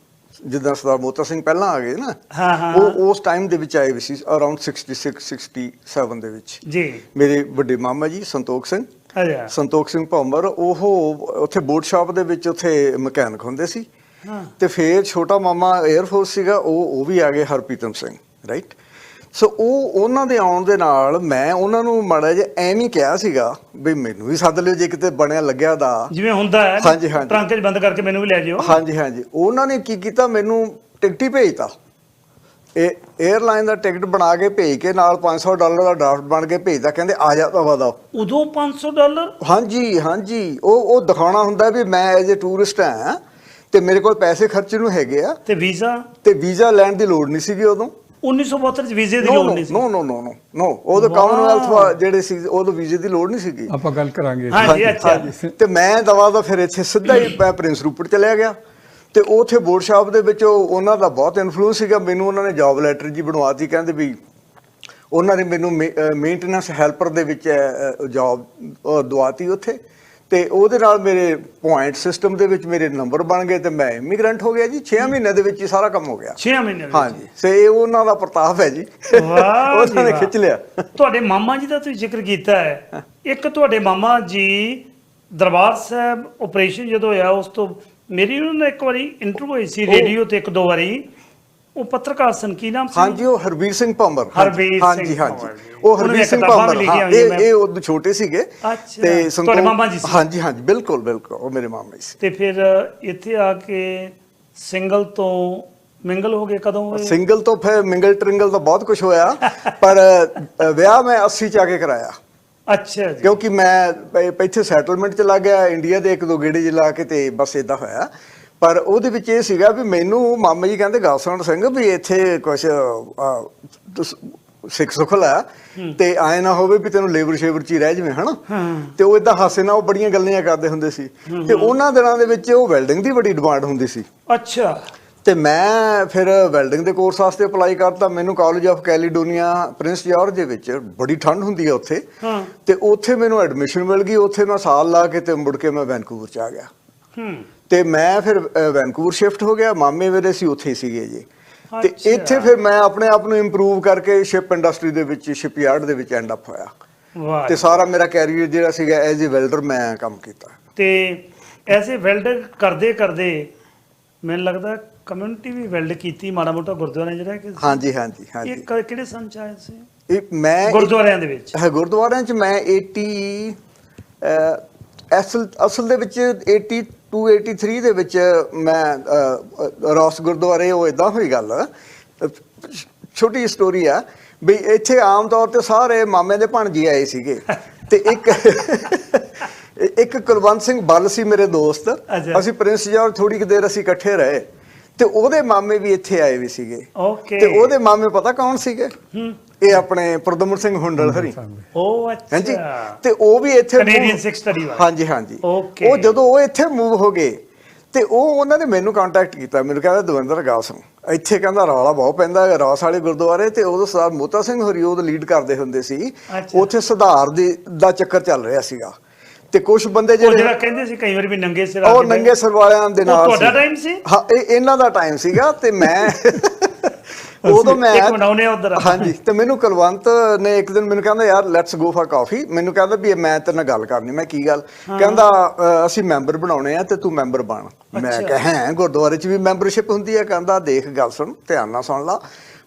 ਜਿੱਦਾਂ ਸਰਦਾਰ ਮੋਤਾ ਸਿੰਘ ਪਹਿਲਾਂ ਆ ਗਏ ਨਾ। ਹਾਂ ਹਾਂ ਉਹ ਉਸ ਟਾਈਮ ਦੇ ਵਿੱਚ ਆਏ ਵੀ ਸੀ ਅਰਾਊਂਡ 66 67 ਦੇ ਵਿੱਚ। ਜੀ। ਮੇਰੇ ਵੱਡੇ ਮਾਮਾ ਜੀ ਸੰਤੋਖ ਸਿੰਘ। ਸੰਤੋਖ ਸਿੰਘ ਭੌਮਰ ਉਹ ਉੱਥੇ ਬੋਟ ਸ਼ਾਪ ਦੇ ਵਿੱਚ ਉੱਥੇ ਮਕੈਨਿਕ ਹੁੰਦੇ ਸੀ। ਹਾਂ। ਤੇ ਫਿਰ ਛੋਟਾ ਮਾਮਾ 에ਅਰ ਫੋਰਸ ਸੀਗਾ ਉਹ ਉਹ ਵੀ ਆ ਗਏ ਹਰਪ੍ਰੀਤਮ ਸਿੰਘ ਰਾਈਟ ਸੋ ਉਹ ਉਹਨਾਂ ਦੇ ਆਉਣ ਦੇ ਨਾਲ ਮੈਂ ਉਹਨਾਂ ਨੂੰ ਮਾੜਾ ਜਿਹਾ ਐਵੇਂ ਹੀ ਕਿਹਾ ਸੀਗਾ ਵੀ ਮੈਨੂੰ ਵੀ ਸੱਦ ਲਿਓ ਜੇ ਕਿਤੇ ਬਣਿਆ ਲੱਗਿਆ ਦਾ ਜਿਵੇਂ ਹੁੰਦਾ ਹੈ ਹਾਂਜੀ, ਹਾਂਜੀ। ਟਰੰਕ 'ਚ ਬੰਦ ਕਰਕੇ ਮੈਨੂੰ ਵੀ ਲੈ ਜਿਓ। ਹਾਂਜੀ ਹਾਂਜੀ। ਉਹਨਾਂ ਨੇ ਕੀ ਕੀਤਾ? ਮੈਨੂੰ ਟਿਕਟ ਹੀ ਭੇਜਤਾ। ਇਹ 에ਅਰਲਾਈਨ ਦਾ ਟਿਕਟ ਬਣਾ ਕੇ ਭੇਜ ਕੇ ਨਾਲ 500 ਡਾਲਰ ਦਾ ਡਰਾਫਟ ਬਣ ਕੇ ਭੇਜਦਾ ਕਹਿੰਦੇ ਆ ਜਾ ਤਵਾ ਦਾ। ਉਦੋਂ 500 ਡਾਲਰ? ਹਾਂਜੀ ਹਾਂਜੀ। ਉਹ ਉਹ ਦਿਖਾਉਣਾ ਹੁੰਦਾ ਵੀ ਮੈਂ ਐਜ਼ ਅ ਟੂਰਿਸਟ ਹਾਂ ਤੇ ਮੇਰੇ ਕੋਲ ਪੈਸੇ ਖਰਚੇ ਨੂੰ ਹੈਗੇ ਆ। ਤੇ ਵੀਜ਼ਾ? ਤੇ ਵੀਜ਼ਾ ਲੈਣ ਦੀ ਲੋੜ ਨਹੀਂ ਸੀਗੀ ਉਦੋਂ। 1972 ਚ ਵੀਜ਼ੇ ਦੀ ਨੋ ਲੋੜ ਨਹੀਂ ਸੀ। ਨੋ ਨੋ ਨੋ ਨੋ ਨੋ ਉਦੋਂ ਵਾਹ। ਕਾਮਨਵੈਲਥ ਜਿਹੜੇ ਸੀ ਉਦੋਂ ਵੀਜ਼ੇ ਦੀ ਲੋੜ ਨਹੀਂ ਸੀਗੀ। ਆਪਾਂ ਗੱਲ ਕਰਾਂਗੇ। ਹਾਂਜੀ ਅੱਛਾ। ਤੇ ਮੈਂ ਦਵਾ ਦਾ ਫਿਰ ਇੱਥੇ ਸਿੱਧਾ ਹੀ ਪ੍ਰਿੰਸ ਰੂਪੜ ਚਲਿਆ ਗਿਆ। ਤੇ ਉਥੇ ਬੋਰਡ ਸ਼ਾਪ ਦੇ ਵਿੱਚ ਉਹ- ਉਹਨਾਂ ਦਾ ਬਹੁਤ ਇਨਫਲੂਐਂਸ ਸੀਗਾ। ਮੈਨੂੰ ਉਹਨਾਂ ਨੇ ਜੌਬ ਲੈਟਰ ਜੀ ਬਣਵਾਤੀ ਕਹਿੰਦੇ ਵੀ ਉਹਨਾਂ ਨੇ ਮੈਨੂੰ ਮੇਨਟੇਨੈਂਸ ਹੈਲਪਰ ਦੇ ਵਿੱਚ ਜੌਬ ਦਵਾਤੀ ਉੱਥੇ। ਤੇ ਉਹਦੇ ਨਾਲ ਮੇਰੇ ਪੁਆਇੰਟ ਸਿਸਟਮ ਦੇ ਵਿੱਚ ਮੇਰੇ ਨੰਬਰ ਬਣ ਗਏ ਤੇ ਮੈਂ ਇਮੀਗ੍ਰੈਂਟ ਹੋ ਗਿਆ ਜੀ। 6 ਮਹੀਨੇ ਦੇ ਵਿੱਚ ਹੀ ਸਾਰਾ ਕੰਮ ਹੋ ਗਿਆ। 6 ਮਹੀਨੇ ਵਿੱਚ? ਹਾਂਜੀ। ਸੇ ਇਹ ਉਹਨਾਂ ਦਾ ਪ੍ਰਤਾਪ ਹੈ ਜੀ। ਵਾਹ ਉਹਨਾਂ ਨੇ। ਖਿੱਚ ਲਿਆ। ਤੁਹਾਡੇ ਮਾਮਾ ਜੀ ਦਾ ਤੁਸੀਂ ਜ਼ਿਕਰ ਕੀਤਾ ਹੈ। ਇੱਕ ਤੁਹਾਡੇ ਮਾਮਾ ਜੀ ਦਰਬਾਰ ਸਾਹਿਬ ਆਪਰੇਸ਼ਨ ਜਦੋਂ ਹੋਇਆ ਉਸ ਤੋਂ ਮੇਰੀ ਉਹਨਾਂ ਨਾਲ ਇੱਕ ਵਾਰੀ ਇੰਟਰਵਿਊ ਹੋਈ ਸੀ ਰੇਡੀਓ ਤੇ ਇੱਕ ਦੋ ਵਾਰੀ। ਉਹ ਪੱਤਰਕਾਰ ਸਨ ਕੀ ਨਾਮ ਸੀ? ਹਾਂਜੀ ਉਹ ਹਰਬੀਰ ਸਿੰਘ ਭੰਬਰ ਹਰਬੀਰ ਸਿੰਘ ਹਾਂਜੀ। ਹਾਂਜੀ। ਉਹ ਦੀਆਂ ਸਿੰਘ ਹੋਈਆਂ ਇਹ। ਇਹ ਉਦੋਂ ਛੋਟੇ ਸੀਗੇ। ਤੇ ਤੁਹਾਡੇ ਮਾਮਾ ਜੀ ਸੀ। ਹਾਂਜੀ ਹਾਂਜੀ ਬਿਲਕੁਲ ਬਿਲਕੁਲ ਉਹ ਮੇਰੇ ਮਾਮਾ ਜੀ ਸੀ। ਤੇ ਫਿਰ ਇੱਥੇ ਆ ਕੇ ਸਿੰਗਲ ਤੋਂ ਮਿੰਗਲ ਹੋ ਗਏ ਕਦੋਂ ਹੋਏ? ਸਿੰਗਲ ਤੋਂ ਫਿਰ ਮਿੰਗਲ ਟ੍ਰਿੰਗਲ ਤਾਂ ਬਹੁਤ ਕੁਝ ਹੋਇਆ ਪਰ ਵਿਆਹ ਮੈਂ 80 ਚ ਆ ਕੇ ਕਰਾਇਆ। ਅੱਛਾ ਜੀ। ਕਿਉਂਕਿ ਮੈਂ ਪ- ਇੱਥੇ ਸੈਟਲਮੈਂਟ ਚ ਲੱਗ ਗਿਆ ਇੰਡੀਆ ਦੇ ਇੱਕ ਦੋ ਗੇੜੇ ਲਾ ਕੇ ਤੇ ਬਸ ਇਦਾਂ ਹੋਇਆ। ਪਰ ਉਹਦੇ ਵਿੱਚ ਇਹ ਸੀਗਾ ਵੀ ਮੈਨੂੰ ਮਾਮਾ ਜੀ ਕਹਿੰਦੇ ਗਾਸਣ ਸਿੰਘ ਵੀ ਇੱਥੇ ਕੁਝ ਸਿੱਖ ਸੁਖ ਲੈ ਤੇ ਆਏ ਨਾ ਹੋਵੇ ਵੀ ਤੈਨੂੰ ਲੇਬਰ ਸ਼ੇਬਰ ਚ ਹੀ ਰਹਿ ਜਵੇਂ ਹਨਾ? ਹਾਂ। ਤੇ ਉਹ ਇਦਾਂ ਹਾਸੇ ਨਾਲ ਉਹ ਬੜੀਆਂ ਗੱਲਾਂ ਕਰਦੇ ਹੁੰਦੇ ਸੀ। ਤੇ ਉਹਨਾਂ ਦਿਨਾਂ ਦੇ ਵਿੱਚ ਉਹ ਵੈਲਡਿੰਗ ਦੀ ਬੜੀ ਡਿਮਾਂਡ ਹੁੰਦੀ ਸੀ। ਅੱਛਾ। ਤੇ ਮੈਂ ਫਿਰ ਵੈਲਡਿੰਗ ਦੇ ਕੋਰਸ ਵਾਸਤੇ ਅਪਲਾਈ ਕਰਤਾ। ਮੈਨੂੰ college of Caledonia Prince George ਦੇ ਵਿੱਚ ਬੜੀ ਠੰਡ ਹੁੰਦੀ ਹੈ ਉੱਥੇ। ਹਾਂ। ਤੇ ਉੱਥੇ ਮੈਨੂੰ ਐਡਮਿਸ਼ਨ ਮਿਲ ਗਈ। ਉੱਥੇ ਮੈਂ ਸਾਲ ਲਾ ਕੇ ਤੇ ਮੁੜ ਕੇ ਮੈਂ ਵੈਨਕੂਵਰ ਚ ਆ ਗਿਆ। ਹੂੰ। ਤੇ ਮੈਂ ਫਿਰ ਵੈਨਕੂਵਰ ਸ਼ਿਫਟ ਹੋ ਗਿਆ। ਮਾਮੇ ਮੇਰੇ ਸੀ ਉੱਥੇ ਹੀ ਸੀਗੇ ਜੀ। ਤੇ। ਇੱਥੇ ਫਿਰ ਮੈਂ ਆਪਣੇ ਆਪ ਨੂੰ ਇੰਪਰੂਵ ਕਰਕੇ ਸ਼ਿਪ ਇੰਡਸਟਰੀ ਦੇ ਵਿੱਚ ਸ਼ਿਪਯਾਰਡ ਦੇ ਵਿੱਚ ਐਂਡ ਅਪ ਹੋਇਆ। ਵਾਹ। ਤੇ ਸਾਰਾ ਮੇਰਾ ਕੈਰੀਅਰ ਜਿਹੜਾ ਸੀਗਾ ਐਜ਼ ਅ ਵੈਲਡਰ ਮੈਂ ਕੰਮ ਕੀਤਾ। ਤੇ ਐਸੇ ਵੈਲਡ ਕਰਦੇ ਕਰਦੇ ਮੈਨੂੰ ਲੱਗਦਾ ਕਮਿਊਨਿਟੀ ਵੀ ਵੈਲਡ ਕੀਤੀ ਮਾੜਾ ਮੋਟਾ ਗੁਰਦੁਆਰੇ ਜਿਹੜਾ ਕਿ ਹਾਂਜੀ ਹਾਂਜੀ ਹਾਂਜੀ। ਇਹ ਕ- ਕਿਹੜੇ ਸੰਨ ਚ ਆਏ ਸੀ? ਇਹ ਮੈਂ ਗੁਰਦੁਆਰਿਆਂ ਦੇ ਵਿੱਚ। ਹੈ ਗੁਰਦੁਆਰਿਆਂ ਚ ਮੈਂ 80 ਅਹ, ਅਸਲ ਅਸਲ ਦੇ ਵਿੱਚ 82 83 ਦੇ ਵਿੱਚ ਮੈਂ ਅਹ, ਅਹ, ਰੌਸ ਗੁਰਦੁਆਰੇ ਉਹ ਇਦਾਂ ਹੋਈ ਗੱਲ। ਅਹ, ਛੋਟੀ ਸਟੋਰੀ ਆ ਵੀ ਇੱਥੇ ਆਮ ਤੌਰ ਤੇ ਸਾਰੇ ਮਾਮੇ ਦੇ ਭਾਣਜੀ ਆਏ ਸੀਗੇ। ਤੇ ਇੱਕ ਇੱਕ ਕੁਲਵੰਤ ਸਿੰਘ ਬੱਲ ਸੀ ਮੇਰੇ ਦੋਸਤ। ਅੱਛਾ। ਅਸੀਂ ਪ੍ਰਿੰਸ ਜਾਰਜ ਥੋੜੀ ਕੁ ਦੇਰ ਅਸੀਂ ਇਕੱਠੇ ਰਹੇ। ਤੇ ਉਹਦੇ ਮਾਮੇ ਵੀ ਇੱਥੇ ਆਏ ਵੀ ਸੀਗੇ। ਓਕੇ ਤੇ ਉਹਦੇ ਮਾਮੇ ਪਤਾ ਕੌਣ ਸੀਗੇ? ਹੂੰ। ਇਹ ਆਪਣੇ ਪ੍ਰਦਮਨ ਸਿੰਘ ਹੁੰਡਲ ਹਰੀ। ਉਹ ਹਾਂਜੀ। ਅੱਛਾ। ਤੇ ਉਹ ਵੀ ਇੱਥੇ move- Sikh study ਵਾਲੇ। ਹਾਂਜੀ ਹਾਂਜੀ. ਉਹ ਜਦੋਂ ਉਹ ਇੱਥੇ ਮੂਵ ਹੋ ਗਏ ਤੇ ਉਹ ਉਹਨਾਂ ਨੇ ਮੈਨੂੰ ਕੰਟੈਕਟ ਕੀਤਾ। ਮੈਨੂੰ ਕਹਿੰਦਾ ਦਵਿੰਦਰ ਗਾਸਮ ਇੱਥੇ ਕਹਿੰਦਾ ਰੌਲਾ ਬਹੁਤ ਪੈਂਦਾ ਹੈ ਰੌਸ ਵਾਲੇ ਗੁਰਦੁਆਰੇ ਤੇ ਉਦੋਂ ਸਰਦਾਰ ਮੋਤਾ ਸਿੰਘ ਹਰੀ ਉਹ ਲੀਡ ਕਰਦੇ ਹੁੰਦੇ ਸੀ। ਉੱਥੇ ਸੁਧਾਰ ਦੀ ਦਾ ਚੱਕਰ ਚੱਲ ਰਿਹਾ ਸੀਗਾ। ਤੇ ਕੁਝ ਬੰਦੇ ਉਹ ਜਿਹੜਾ ਜਿਹੜੇ ਕਹਿੰਦੇ ਸੀ ਕਈ ਵਾਰ ਵੀ ਨੰਗੇ ਸਿਰ ਆ ਉਹ ਕੇ ਨੰਗੇ ਸਰ ਵਾਲਿਆਂ ਦੇ ਨਾਲ ਤੁਹਾਡਾ ਸੀ। time ਸੀ? ਹਾਂ ਇਹ ਇਹਨਾਂ ਦਾ ਟਾਈਮ ਸੀਗਾ ਤੇ ਮੈਂ ਉਦੋਂ ਮੈਂ ਇੱਕ ਬਣਾਉਨੇ ਉਧਰ। ਹਾਂਜੀ ਤੇ ਮੈਨੂੰ ਕੁਲਵੰਤ ਨੇ ਇੱਕ ਦਿਨ ਮੈਨੂੰ ਕਹਿੰਦਾ ਯਾਰ ਲੈਟਸ ਗੋ ਫॉर ਕਾਫੀ ਮੈਨੂੰ ਕਹਿੰਦਾ ਵੀ ਮੈਂ ਤੇਰੇ ਨਾਲ ਗੱਲ ਕਰਨੀ। ਮੈਂ ਕੀ ਗੱਲ? ਕਹਿੰਦਾ ਅ, ਅਸੀਂ ਮੈਂਬਰ ਬਣਾਉਣੇ ਆ ਤੇ ਤੂੰ ਮੈਂਬਰ ਬਣ। ਮੈਂ। ਕਿਹਾ ਹੈ? ਗੁਰਦੁਆਰੇ 'ਚ ਵੀ ਮੈਂਬਰਸ਼ਿਪ ਹੁੰਦੀ ਹੈ। ਕਹਿੰਦਾ ਦੇਖ ਗੱਲ ਸੁਣ ਧਿਆਨ ਨਾਲ ਸੁਣ ਲਾ।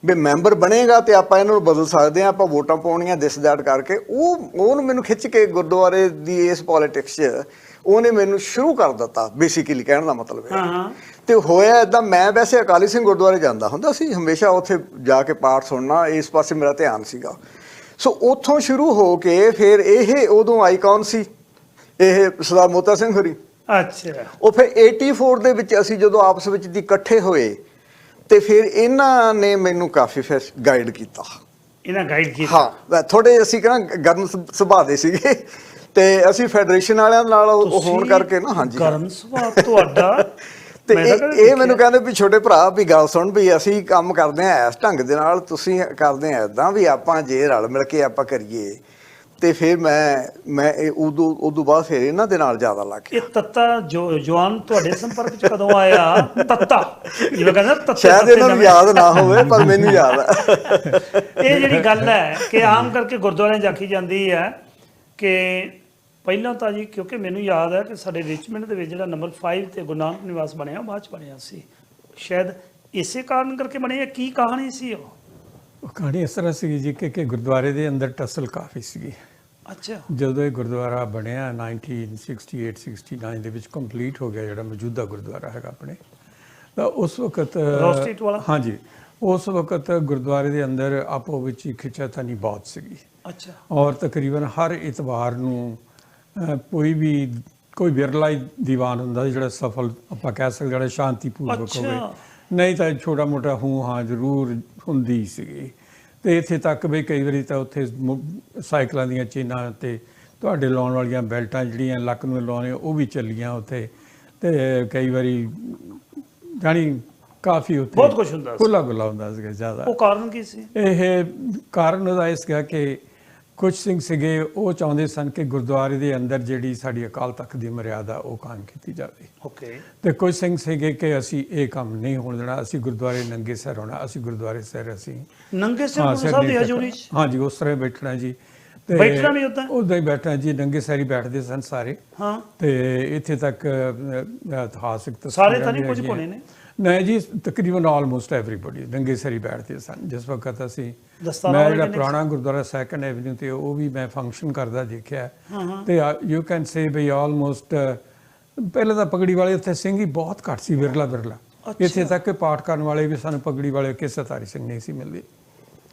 ਵੀ ਮੈਂਬਰ ਬਣੇਗਾ ਤੇ ਆਪਾਂ ਇਹਨਾਂ ਨੂੰ ਬਦਲ ਸਕਦੇ ਆ ਆਪਾਂ ਵੋਟਾਂ ਪਾਉਣੀਆਂ ਦਿਸ ਦੈਟ ਕਰਕੇ। ਉਹ ਉਹਨੂੰ ਮੈਨੂੰ ਖਿੱਚ ਕੇ ਗੁਰਦੁਆਰੇ ਦੀ ਇਸ ਪੋਲਿਟਿਕਸ 'ਚ ਉਹਨੇ ਮੈਨੂੰ ਸ਼ੁਰੂ ਕਰ ਦਿੱਤਾ ਬੇਸਿਕਲੀ ਕਹਿਣ ਦਾ ਮਤਲਬ ਹੈ ਤੇ ਹੋਇਆ ਇਦਾਂ ਮੈਂ ਵੈਸੇ ਅਕਾਲੀ ਸਿੰਘ ਗੁਰਦੁਆਰੇ ਜਾਂਦਾ ਹੁੰਦਾ ਸੀ ਹਮੇਸ਼ਾ ਉੱਥੇ ਜਾ ਕੇ ਪਾਠ ਸੁਣਨਾ ਇਸ ਪਾਸੇ ਮੇਰਾ ਧਿਆਨ ਸੀਗਾ। ਸੋ ਉੱਥੋਂ ਸ਼ੁਰੂ ਹੋ ਕੇ ਫਿਰ ਇਹ ਉਦੋਂ ਆਈਕਨ ਸੀ? ਇਹ ਸਰਦਾਰ ਮੋਤਾ ਸਿੰਘ ਹੋਰੀ। ਅੱਛਾ। ਉਹ ਫਿਰ 84 ਦੇ ਵਿੱਚ ਅਸੀਂ ਜਦੋਂ ਆਪਸ ਵਿੱਚ ਦੀ ਇਕੱਠੇ ਹੋਏ ਤੇ ਫਿਰ ਇਹਨਾਂ ਨੇ ਮੈਨੂੰ ਕਾਫੀ ਫਿਰ ਗਾਈਡ ਕੀਤਾ। ਇਹਨਾਂ ਗਾਈਡ ਕੀਤਾ? ਹਾਂ ਥੋੜੇ ਅਸੀਂ ਕਹਿੰਦਾ ਗਰਮ ਸੁਭਾਅ ਦੇ ਸੀਗੇ। ਤੇ ਅਸੀਂ ਫੈਡਰੇਸ਼ਨ ਵਾਲਿਆਂ ਨਾਲ ਉਹ ਹੋਣ ਕਰਕੇ ਨਾ ਹਾਂਜੀ। ਗਰਮ ਸੁਭਾਅ ਤੁਹਾਡਾ? ਤੇ ਇਹ ਮੈਨੂੰ ਕਹਿੰਦੇ ਵੀ ਛੋਟੇ ਭਰਾ ਵੀ ਗੱਲ ਸੁਣ ਵੀ ਅਸੀਂ ਕੰਮ ਕਰਦੇ ਆ ਇਸ ਢੰਗ ਦੇ ਨਾਲ ਤੁਸੀਂ ਕਰਦੇ ਆ ਇਦਾਂ ਵੀ ਆਪਾਂ ਜੇ ਰਲ ਮਿਲ ਕੇ ਆਪਾਂ ਕਰੀਏ। ਤੇ ਫਿਰ ਮੈਂ ਮੈਂ ਇਹ ਉਦੋਂ ਉਦੋਂ ਬਾਅਦ ਫਿਰ ਇਹਨਾਂ ਦੇ ਨਾਲ ਜ਼ਿਆਦਾ ਲੱਗ ਗਿਆ। ਇਹ ਤੱਤਾ ਜੋ ਜਵਾਨ ਤੁਹਾਡੇ ਸੰਪਰਕ ਚ ਕਦੋਂ ਆਇਆ? ਤੱਤਾ। ਜਿਵੇਂ ਕਹਿੰਦਾ ਤੱਤੇ ਸ਼ਾਇਦ ਇਹਨਾਂ ਨੂੰ। ਯਾਦ ਨਾ ਹੋਵੇ ਪਰ ਮੈਨੂੰ ਯਾਦ ਆ। ਇਹ ਜਿਹੜੀ ਗੱਲ ਹੈ ਕਿ ਆਮ ਕਰਕੇ ਗੁਰਦੁਆਰਿਆਂ ਆਖੀ ਜਾਂਦੀ ਹੈ ਕਿ ਪਹਿਲਾਂ ਤਾਂ ਜੀ ਕਿਉਂਕਿ ਮੈਨੂੰ ਯਾਦ ਹੈ ਕਿ ਸਾਡੇ ਰਿਚਮੈਂਡ ਦੇ ਵਿੱਚ ਜਿਹੜਾ ਨੰਬਰ 5 ਤੇ ਗੁਰੂ ਨਾਨਕ ਨਿਵਾਸ ਬਣਿਆ ਬਾਅਦ ਚ ਬਣਿਆ ਸੀ। ਸ਼ਾਇਦ ਇਸੇ ਕਾਰਨ ਕਰਕੇ ਬਣਿਆ ਕੀ ਕਹਾਣੀ ਸੀ ਉਹ? ਉਹ ਕਹਾਣੀ ਇਸ ਤਰ੍ਹਾਂ ਸੀਗੀ ਜੀ ਕਿ ਕਿ ਗੁਰਦੁਆਰੇ ਦੇ ਅੰਦਰ ਟਸਲ ਕਾਫੀ ਸੀਗੀ। ਅੱਛਾ। ਜਦੋਂ ਇਹ ਗੁਰਦੁਆਰਾ ਬਣਿਆ 1968 69 ਦੇ ਵਿੱਚ ਕੰਪਲੀਟ ਹੋ ਗਿਆ ਜਿਹੜਾ ਮੌਜੂਦਾ ਗੁਰਦੁਆਰਾ ਹੈਗਾ ਆਪਣੇ ਤਾਂ ਉਸ ਵਕਤ ਰੋਡ ਸਟਰੀਟ ਵਾਲਾ? ਹਾਂਜੀ ਉਸ ਵਕਤ ਗੁਰਦੁਆਰੇ ਦੇ ਅੰਦਰ ਆਪੋ ਵਿੱਚ ਹੀ ਖਿੱਚਾਤਾਨੀ ਬਹੁਤ ਸੀਗੀ। ਅੱਛਾ। ਔਰ ਤਕਰੀਬਨ ਹਰ ਇਤਵਾਰ ਨੂੰ ਕੋਈ ਵੀ ਕੋਈ ਵਿਰਲਾ ਦੀਵਾਨ ਹੁੰਦਾ ਸੀ ਜਿਹੜਾ ਸਫਲ ਆਪਾਂ ਕਹਿ ਸਕਦੇ ਜਿਹੜਾ ਸ਼ਾਂਤੀਪੂਰਵਕ। ਹੋਵੇ। ਨਹੀਂ ਤਾਂ ਛੋਟਾ ਮੋਟਾ ਹੂੰ ਹਾਂ ਜ਼ਰੂਰ ਹੁੰਦੀ ਸੀਗੀ। ਤੇ ਇੱਥੇ ਤੱਕ ਵੀ ਕਈ ਵਾਰੀ ਤਾਂ ਉੱਥੇ ਸਾਈਕਲਾਂ ਦੀਆਂ ਚੇਨਾਂ ਤੇ ਤੁਹਾਡੇ ਲਾਉਣ ਵਾਲੀਆਂ ਬੈਲਟਾਂ ਜਿਹੜੀਆਂ ਲੱਕ ਨੂੰ ਲਾਉਣੇ ਉਹ ਵੀ ਚੱਲੀਆਂ ਉੱਥੇ। ਤੇ ਕਈ ਵਾਰੀ ਜਾਣੀ ਕਾਫੀ ਉੱਥੇ ਬਹੁਤ ਕੁਛ ਹੁੰਦਾ ਸੀ। ਖੁੱਲਾ ਖੁੱਲਾ ਹੁੰਦਾ ਸੀਗਾ ਜ਼ਿਆਦਾ। ਉਹ ਕਾਰਨ ਕੀ ਸੀ? ਇਹ ਕਾਰਨ ਉਹਦਾ ਇਸ ਗਿਆ ਕਿ ਕੁਝ ਸਿੰਘ ਸੀਗੇ ਉਹ ਚਾਹੁੰਦੇ ਸਨ ਕਿ ਗੁਰਦੁਆਰੇ ਦੇ ਅੰਦਰ ਜਿਹੜੀ ਸਾਡੀ ਅਕਾਲ ਤਖਤ ਦੀ ਮਰਿਆਦਾ ਉਹ ਕਾਇਮ ਕੀਤੀ ਜਾਵੇ। ਓਕੇ ਤੇ ਕੁਝ ਸਿੰਘ ਸੀਗੇ ਕਿ ਅਸੀਂ ਇਹ ਕੰਮ ਨਹੀਂ ਹੋਣ ਦੇਣਾ ਅਸੀਂ ਗੁਰਦੁਆਰੇ ਨੰਗੇ ਸਿਰ ਹੋਣਾ ਅਸੀਂ ਗੁਰਦੁਆਰੇ ਸਿਰ ਅਸੀਂ ਨੰਗੇ ਸਿਰ ਗੁਰੂ ਸਾਹਿਬ ਦੀ ਹਜ਼ੂਰੀ 'ਚ। ਹਾਂਜੀ ਉਸ ਤਰ੍ਹਾਂ ਬੈਠਣਾ ਜੀ। ਬੈਠਣਾ ਵੀ ਓਦਾਂ? ਉਦਾਂ ਹੀ ਬੈਠਣਾ ਜੀ ਨੰਗੇ ਸਿਰ ਹੀ ਬੈਠਦੇ ਸਨ ਸਾਰੇ। ਹਾਂ। ਤੇ ਇੱਥੇ ਤੱਕ ਇਤਿਹਾਸਿਕ ਤਸਵੀਰਾਂ ਸਾਰੇ ਤਾਂ ਨਹੀਂ ਕੁਝ। ਕੋਨੇ ਨੇ। ਨਹੀਂ ਜੀ ਤਕਰੀਬਨ ਆਲਮੋਸਟ ਐਵਰੀਬਾਡੀ ਨੰਗੇ ਸਿਰ ਬੈਠਦੇ ਸਨ। ਜਿਸ ਵਕਤ ਅਸੀਂ ਮੈਂ ਜਿਹੜਾ ਪੁਰਾਣਾ ਗੁਰਦੁਆਰਾ ਸੈਕੰਡ ਐਵਨਿਊ ਤੇ ਉਹ ਵੀ ਮੈਂ ਫੰਕਸ਼ਨ ਕਰਦਾ ਦੇਖਿਆ। ਤੇ ਯੂ ਕੈਨ ਸੇ ਬਈ ਆਲਮੋਸਟ ਪਹਿਲਾਂ ਤਾਂ ਪਗੜੀ ਵਾਲੇ ਉੱਥੇ ਸਿੰਘ ਹੀ ਬਹੁਤ ਘੱਟ ਸੀ ਵਿਰਲਾ ਵਿਰਲਾ। ਇੱਥੇ ਤੱਕ ਕਿ ਪਾਠ ਕਰਨ ਵਾਲੇ ਵੀ ਸਾਨੂੰ ਪਗੜੀ ਵਾਲੇ ਕਿਸੇ ਤਾਰੀ ਸਿੰਘ ਨਹੀਂ ਸੀ ਮਿਲਦੇ।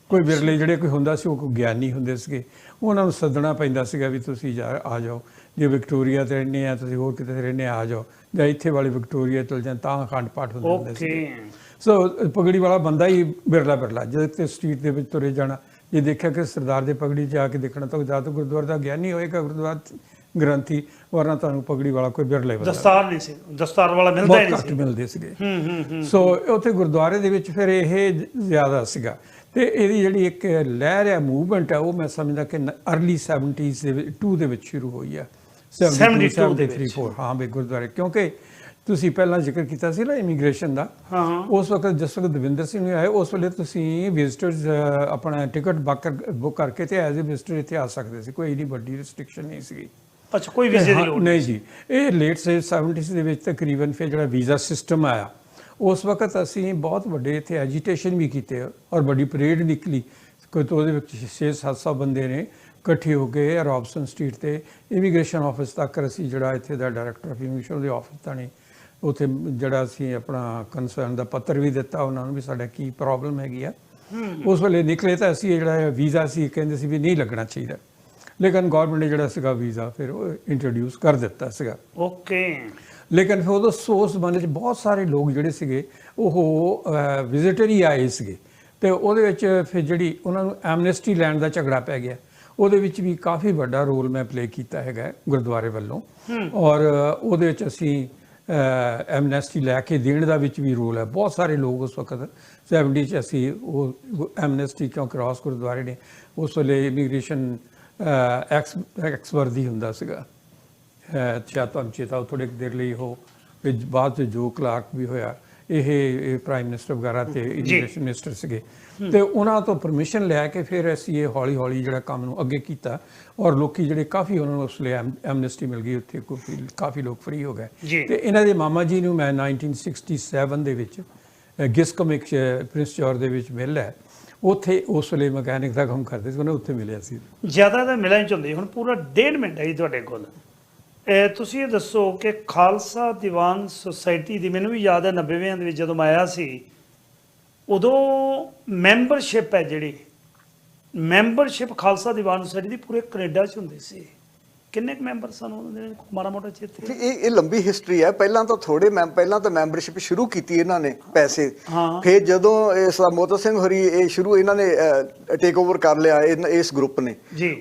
ਕੋਈ ਵਿਰਲੇ ਜਿਹੜੇ ਕੋਈ ਹੁੰਦਾ ਸੀ ਉਹ ਕੋਈ ਗਿਆਨੀ ਹੁੰਦੇ ਸੀਗੇ ਉਹਨਾਂ ਨੂੰ ਸੱਦਣਾ ਪੈਂਦਾ ਸੀਗਾ ਵੀ ਤੁਸੀਂ ਜਾ ਆ ਜਾਓ। ਜੇ ਵਿਕਟੋਰੀਆ ਤੇ ਰਹਿੰਦੇ ਆ ਤੁਸੀਂ ਹੋਰ ਕਿਤੇ ਰਹਿੰਦੇ ਆ ਜਾਓ। ਜਾਂ ਇੱਥੇ ਵਾਲੇ ਵਿਕਟੋਰੀਆ ਚਲ ਜਾਂ ਤਾਂ ਅਖੰਡ ਪਾਠ ਹੁੰਦੇ ਹੁੰਦੇ ਸੀ ਸੋ ਪਗੜੀ ਵਾਲਾ ਬੰਦਾ ਹੀ ਬਿਰਲਾ ਬਿਰਲਾ ਜਦ ਤੇ ਸਟਰੀਟ ਦੇ ਵਿੱਚ ਤੁਰੇ ਜਾਣਾ। ਜੇ ਦੇਖਿਆ ਕਿ ਸਰਦਾਰ ਦੇ ਪਗੜੀ 'ਚ ਆ ਕੇ ਦੇਖਣਾ ਤਾਂ ਜਾਂ ਤਾਂ ਗੁਰਦੁਆਰਾ ਦਾ ਗਿਆਨੀ ਹੋਏਗਾ ਗੁਰਦੁਆਰਾ ਗ੍ਰੰਥੀ ਵਰਨਾ ਤੁਹਾਨੂੰ ਪਗੜੀ ਵਾਲਾ ਕੋਈ ਬਿਰਲੇ ਬੰਦਾ ਦਸਤਾਰ ਨਹੀਂ ਸੀ ਦਸਤਾਰ ਵਾਲਾ ਮਿਲਦਾ ਹੀ ਨਹੀਂ ਸੀ। ਮਿਲਦੇ ਸੀਗੇ। ਹੂੰ ਹੂੰ ਹੂੰ। ਸੋ ਉੱਥੇ ਗੁਰਦੁਆਰੇ ਦੇ ਵਿੱਚ ਫਿਰ ਇਹ ਜ- ਜ਼ਿਆਦਾ ਸੀਗਾ। ਤੇ ਇਹਦੀ ਜਿਹੜੀ ਇੱਕ ਲਹਿਰ ਹੈ ਮੂਵਮੈਂਟ ਹੈ ਉਹ ਮੈਂ ਸਮਝਦਾ ਕਿ ਅਰਲੀ 70s ਦੇ ਵਿੱਚ 2 ਦੇ ਵਿੱਚ ਸ਼ੁਰੂ ਹੋਈ ਹੈ। 72 ਦੇ 73 ਵਿੱਚ। 4 ਹਾਂ ਵੀ ਗੁਰਦੁਆਰੇ। ਕਿਉਂਕਿ ਤੁਸੀਂ ਪਹਿਲਾਂ ਜ਼ਿਕਰ ਕੀਤਾ ਸੀ ਨਾ ਇਮੀਗ੍ਰੇਸ਼ਨ ਦਾ। ਹਾਂ ਉਸ ਵਕਤ ਜਿਸ ਵਕਤ ਦਵਿੰਦਰ ਸਿੰਘ ਆਏ ਉਸ ਵੇਲੇ ਤੁਸੀਂ ਵਿਜ਼ਟਰਸ ਆਪਣਾ ਟਿਕਟ ਬੁੱਕ ਕਰਕੇ ਤੇ ਐਜ਼ ਅ ਵਿਜ਼ਟਰ ਇੱਥੇ ਆ ਸਕਦੇ ਸੀ। ਕੋਈ ਏਡੀ ਵੱਡੀ ਰੈਸਟ੍ਰਿਕਸ਼ਨ ਨਹੀਂ ਸੀਗੀ। ਅੱਛਾ ਕੋਈ ਵੀਜ਼ੇ ਦੀ ਲੋੜ ਨਹੀਂ ਜੀ। ਇਹ ਲੇਟ 70s ਦੇ ਵਿੱਚ ਤਕਰੀਬਨ ਫਿਰ ਜਿਹੜਾ ਵੀਜ਼ਾ ਸਿਸਟਮ ਆਇਆ ਉਸ ਵਕਤ ਅਸੀਂ ਬਹੁਤ ਵੱਡੇ ਇੱਥੇ ਐਜੀਟੇਸ਼ਨ ਵੀ ਕੀਤੇ ਔਰ ਵੱਡੀ ਪਰੇਡ ਨਿਕਲੀ। ਕੋਈ ਤੋਂ ਉਹਦੇ ਵਿੱਚ 6-700 ਬੰਦੇ ਨੇ ਇਕੱਠੇ ਹੋ ਕੇ ਰੌਬਸਨ ਸਟਰੀਟ ਤੇ ਇਮੀਗ੍ਰੇਸ਼ਨ ਆਫਿਸ ਤੱਕ ਅਸੀਂ ਜਿਹੜਾ ਇੱਥੇ ਦਾ ਡਾਇਰੈਕਟਰ ਆਫ ਇਮੀਗ੍ਰੇਸ਼ਨ ਦੇ ਆਫਿਸ ਤਾਣੀ ਉੱਥੇ ਜਿਹੜਾ ਅਸੀਂ ਆਪਣਾ ਕਨਸਰਨ ਦਾ ਪੱਤਰ ਵੀ ਦਿੱਤਾ ਉਹਨਾਂ ਨੂੰ ਵੀ ਸਾਡਾ ਕੀ ਪ੍ਰੋਬਲਮ ਹੈਗੀ ਆ। ਉਸ ਵੇਲੇ ਨਿਕਲੇ ਤਾਂ ਅਸੀਂ ਜਿਹੜਾ ਵੀਜ਼ਾ ਸੀ ਕਹਿੰਦੇ ਸੀ ਵੀ ਨਹੀਂ ਲੱਗਣਾ ਚਾਹੀਦਾ। ਲੇਕਿਨ ਗਵਰਨਮੈਂਟ ਨੇ ਜਿਹੜਾ ਸੀਗਾ ਵੀਜ਼ਾ ਫਿਰ ਉਹ ਇੰਟਰੋਡਿਊਸ ਕਰ ਦਿੱਤਾ ਸੀਗਾ। ਓਕੇ ਲੇਕਿਨ ਫਿਰ ਉਦੋਂ ਸੋਸ ਮਨ ਵਿੱਚ ਬਹੁਤ ਸਾਰੇ ਲੋਕ ਜਿਹੜੇ ਸੀਗੇ ਉਹ ਵਿਜ਼ਿਟਰ ਹੀ ਆਏ ਸੀਗੇ। ਤੇ ਉਹਦੇ ਵਿੱਚ ਫਿਰ ਜਿਹੜੀ ਉਹਨਾਂ ਨੂੰ ਐਮਨੈਸਟੀ ਲੈਣ ਦਾ ਝਗੜਾ ਪੈ ਗਿਆ। ਉਹਦੇ ਵਿੱਚ ਵੀ ਕਾਫੀ ਵੱਡਾ ਰੋਲ ਮੈਂ ਪਲੇ ਕੀਤਾ ਹੈਗਾ ਗੁਰਦੁਆਰੇ ਵੱਲੋਂ। ਔਰ ਉਹਦੇ ਵਿੱਚ ਅਸੀਂ ਐਮਨੈਸਟੀ ਲੈ ਕੇ ਦੇਣ ਦਾ ਵਿੱਚ ਵੀ ਰੋਲ ਹੈ। ਬਹੁਤ ਸਾਰੇ ਲੋਕ ਉਸ ਵਕਤ 70 ਚ ਅਸੀਂ ਉਹ ਐਮਨੈਸਟੀ ਕਿਉਂ ਕ੍ਰਾਸ ਗੁਰਦੁਆਰੇ ਨੇ ਉਸ ਵੇਲੇ ਇਮੀਗ੍ਰੇਸ਼ਨ ਐਕਸ ਐਕਸ ਵਰਦੀ ਹੁੰਦਾ ਸੀਗਾ। ਸ਼ਾਇਦ ਤੁਹਾਨੂੰ ਚੇਤਾ ਹੋ ਥੋੜੇ ਦੇਰ ਲਈ ਉਹ ਵਿੱਚ ਬਾਅਦ ਚ ਜੋ ਕਲਾਰਕ ਵੀ ਹੋਇਆ ਇਹ ਪ੍ਰਾਈਮ ਮਿਨਿਸਟਰ ਵਗੈਰਾ ਤੇ ਇਮੀਗ੍ਰੇਸ਼ਨ ਮਿਨਿਸਟਰ ਸੀਗੇ। ਤੇ ਉਹਨਾਂ ਤੋਂ ਪਰਮਿਸ਼ਨ ਲੈ ਕੇ ਫਿਰ ਅਸੀਂ ਇਹ ਹੌਲੀ ਹੌਲੀ ਜਿਹੜਾ ਕੰਮ ਨੂੰ ਅੱਗੇ ਕੀਤਾ ਔਰ ਲੋਕੀ ਜਿਹੜੇ ਕਾਫੀ ਉਹਨਾਂ ਨੂੰ ਉਸ ਲਈ ਐਮਨੈਸਟੀ ਮਿਲ ਗਈ ਉੱਥੇ ਕਾਫੀ ਲੋਕ ਫ੍ਰੀ ਹੋ ਗਏ। ਤੇ ਇਹਨਾਂ ਦੇ ਮਾਮਾ ਜੀ ਨੂੰ ਮੈਂ 1967 ਦੇ ਵਿੱਚ ਗਿਸਕਮ ਇੱਕ ਪ੍ਰਿੰਸ ਚੌਰ ਦੇ ਵਿੱਚ ਮਿਲ ਹੈ ਉੱਥੇ ਉਸ ਵੇਲੇ ਮਕੈਨਿਕ ਦਾ ਕੰਮ ਕਰਦੇ ਸੀ ਉਹਨੇ ਉੱਥੇ ਮਿਲਿਆ ਸੀ। ਜ਼ਿਆਦਾ ਤਾਂ ਮਿਲਾਂ ਚ ਹੁੰਦੇ ਹੁਣ ਪੂਰਾ ਡੇਢ ਮਿੰਟ ਹੈ ਜੀ ਤੁਹਾਡੇ ਕੋਲ। ਇਹ ਤੁਸੀਂ ਇਹ ਦੱਸੋ ਕਿ ਖਾਲਸਾ ਦੀਵਾਨ ਸੁਸਾਇਟੀ ਦੀ ਮੈਨੂੰ ਵੀ ਯਾਦ ਹੈ 90ਵਿਆਂ ਦੇ ਵਿੱਚ ਜਦੋਂ ਮੈਂ ਆਇਆ ਸੀ ਉਦੋਂ ਮੈਂਬਰਸ਼ਿਪ ਹੈ ਜਿਹੜੀ ਮੈਂਬਰਸ਼ਿਪ ਖਾਲਸਾ ਦੀਵਾਨ ਸੁਸਾਇਟੀ ਦੀ ਪੂਰੇ ਕੈਨੇਡਾ 'ਚ ਹੁੰਦੀ ਸੀ। ਕਿੰਨੇ ਕੁ ਮੈਂਬਰ ਸਨ ਉਹਨਾਂ ਦੇ? ਮਾੜਾ ਮੋਟਾ ਚੇਤੇ। ਇਹ ਇਹ ਲੰਬੀ ਹਿਸਟਰੀ ਹੈ। ਪਹਿਲਾਂ ਤਾਂ ਥੋੜੇ ਮੈਂ ਪਹਿਲਾਂ ਤਾਂ ਮੈਂਬਰਸ਼ਿਪ ਸ਼ੁਰੂ ਕੀਤੀ ਇਹਨਾਂ ਨੇ ਪੈਸੇ। ਫਿਰ ਜਦੋਂ ਇਸ ਦਾ ਮੋਤਰ ਸਿੰਘ ਹਰੀ ਇਹ ਸ਼ੁਰੂ ਇਹਨਾਂ ਨੇ ਟੇਕ ਓਵਰ ਕਰ ਲਿਆ ਇਸ ਗਰੁੱਪ ਨੇ।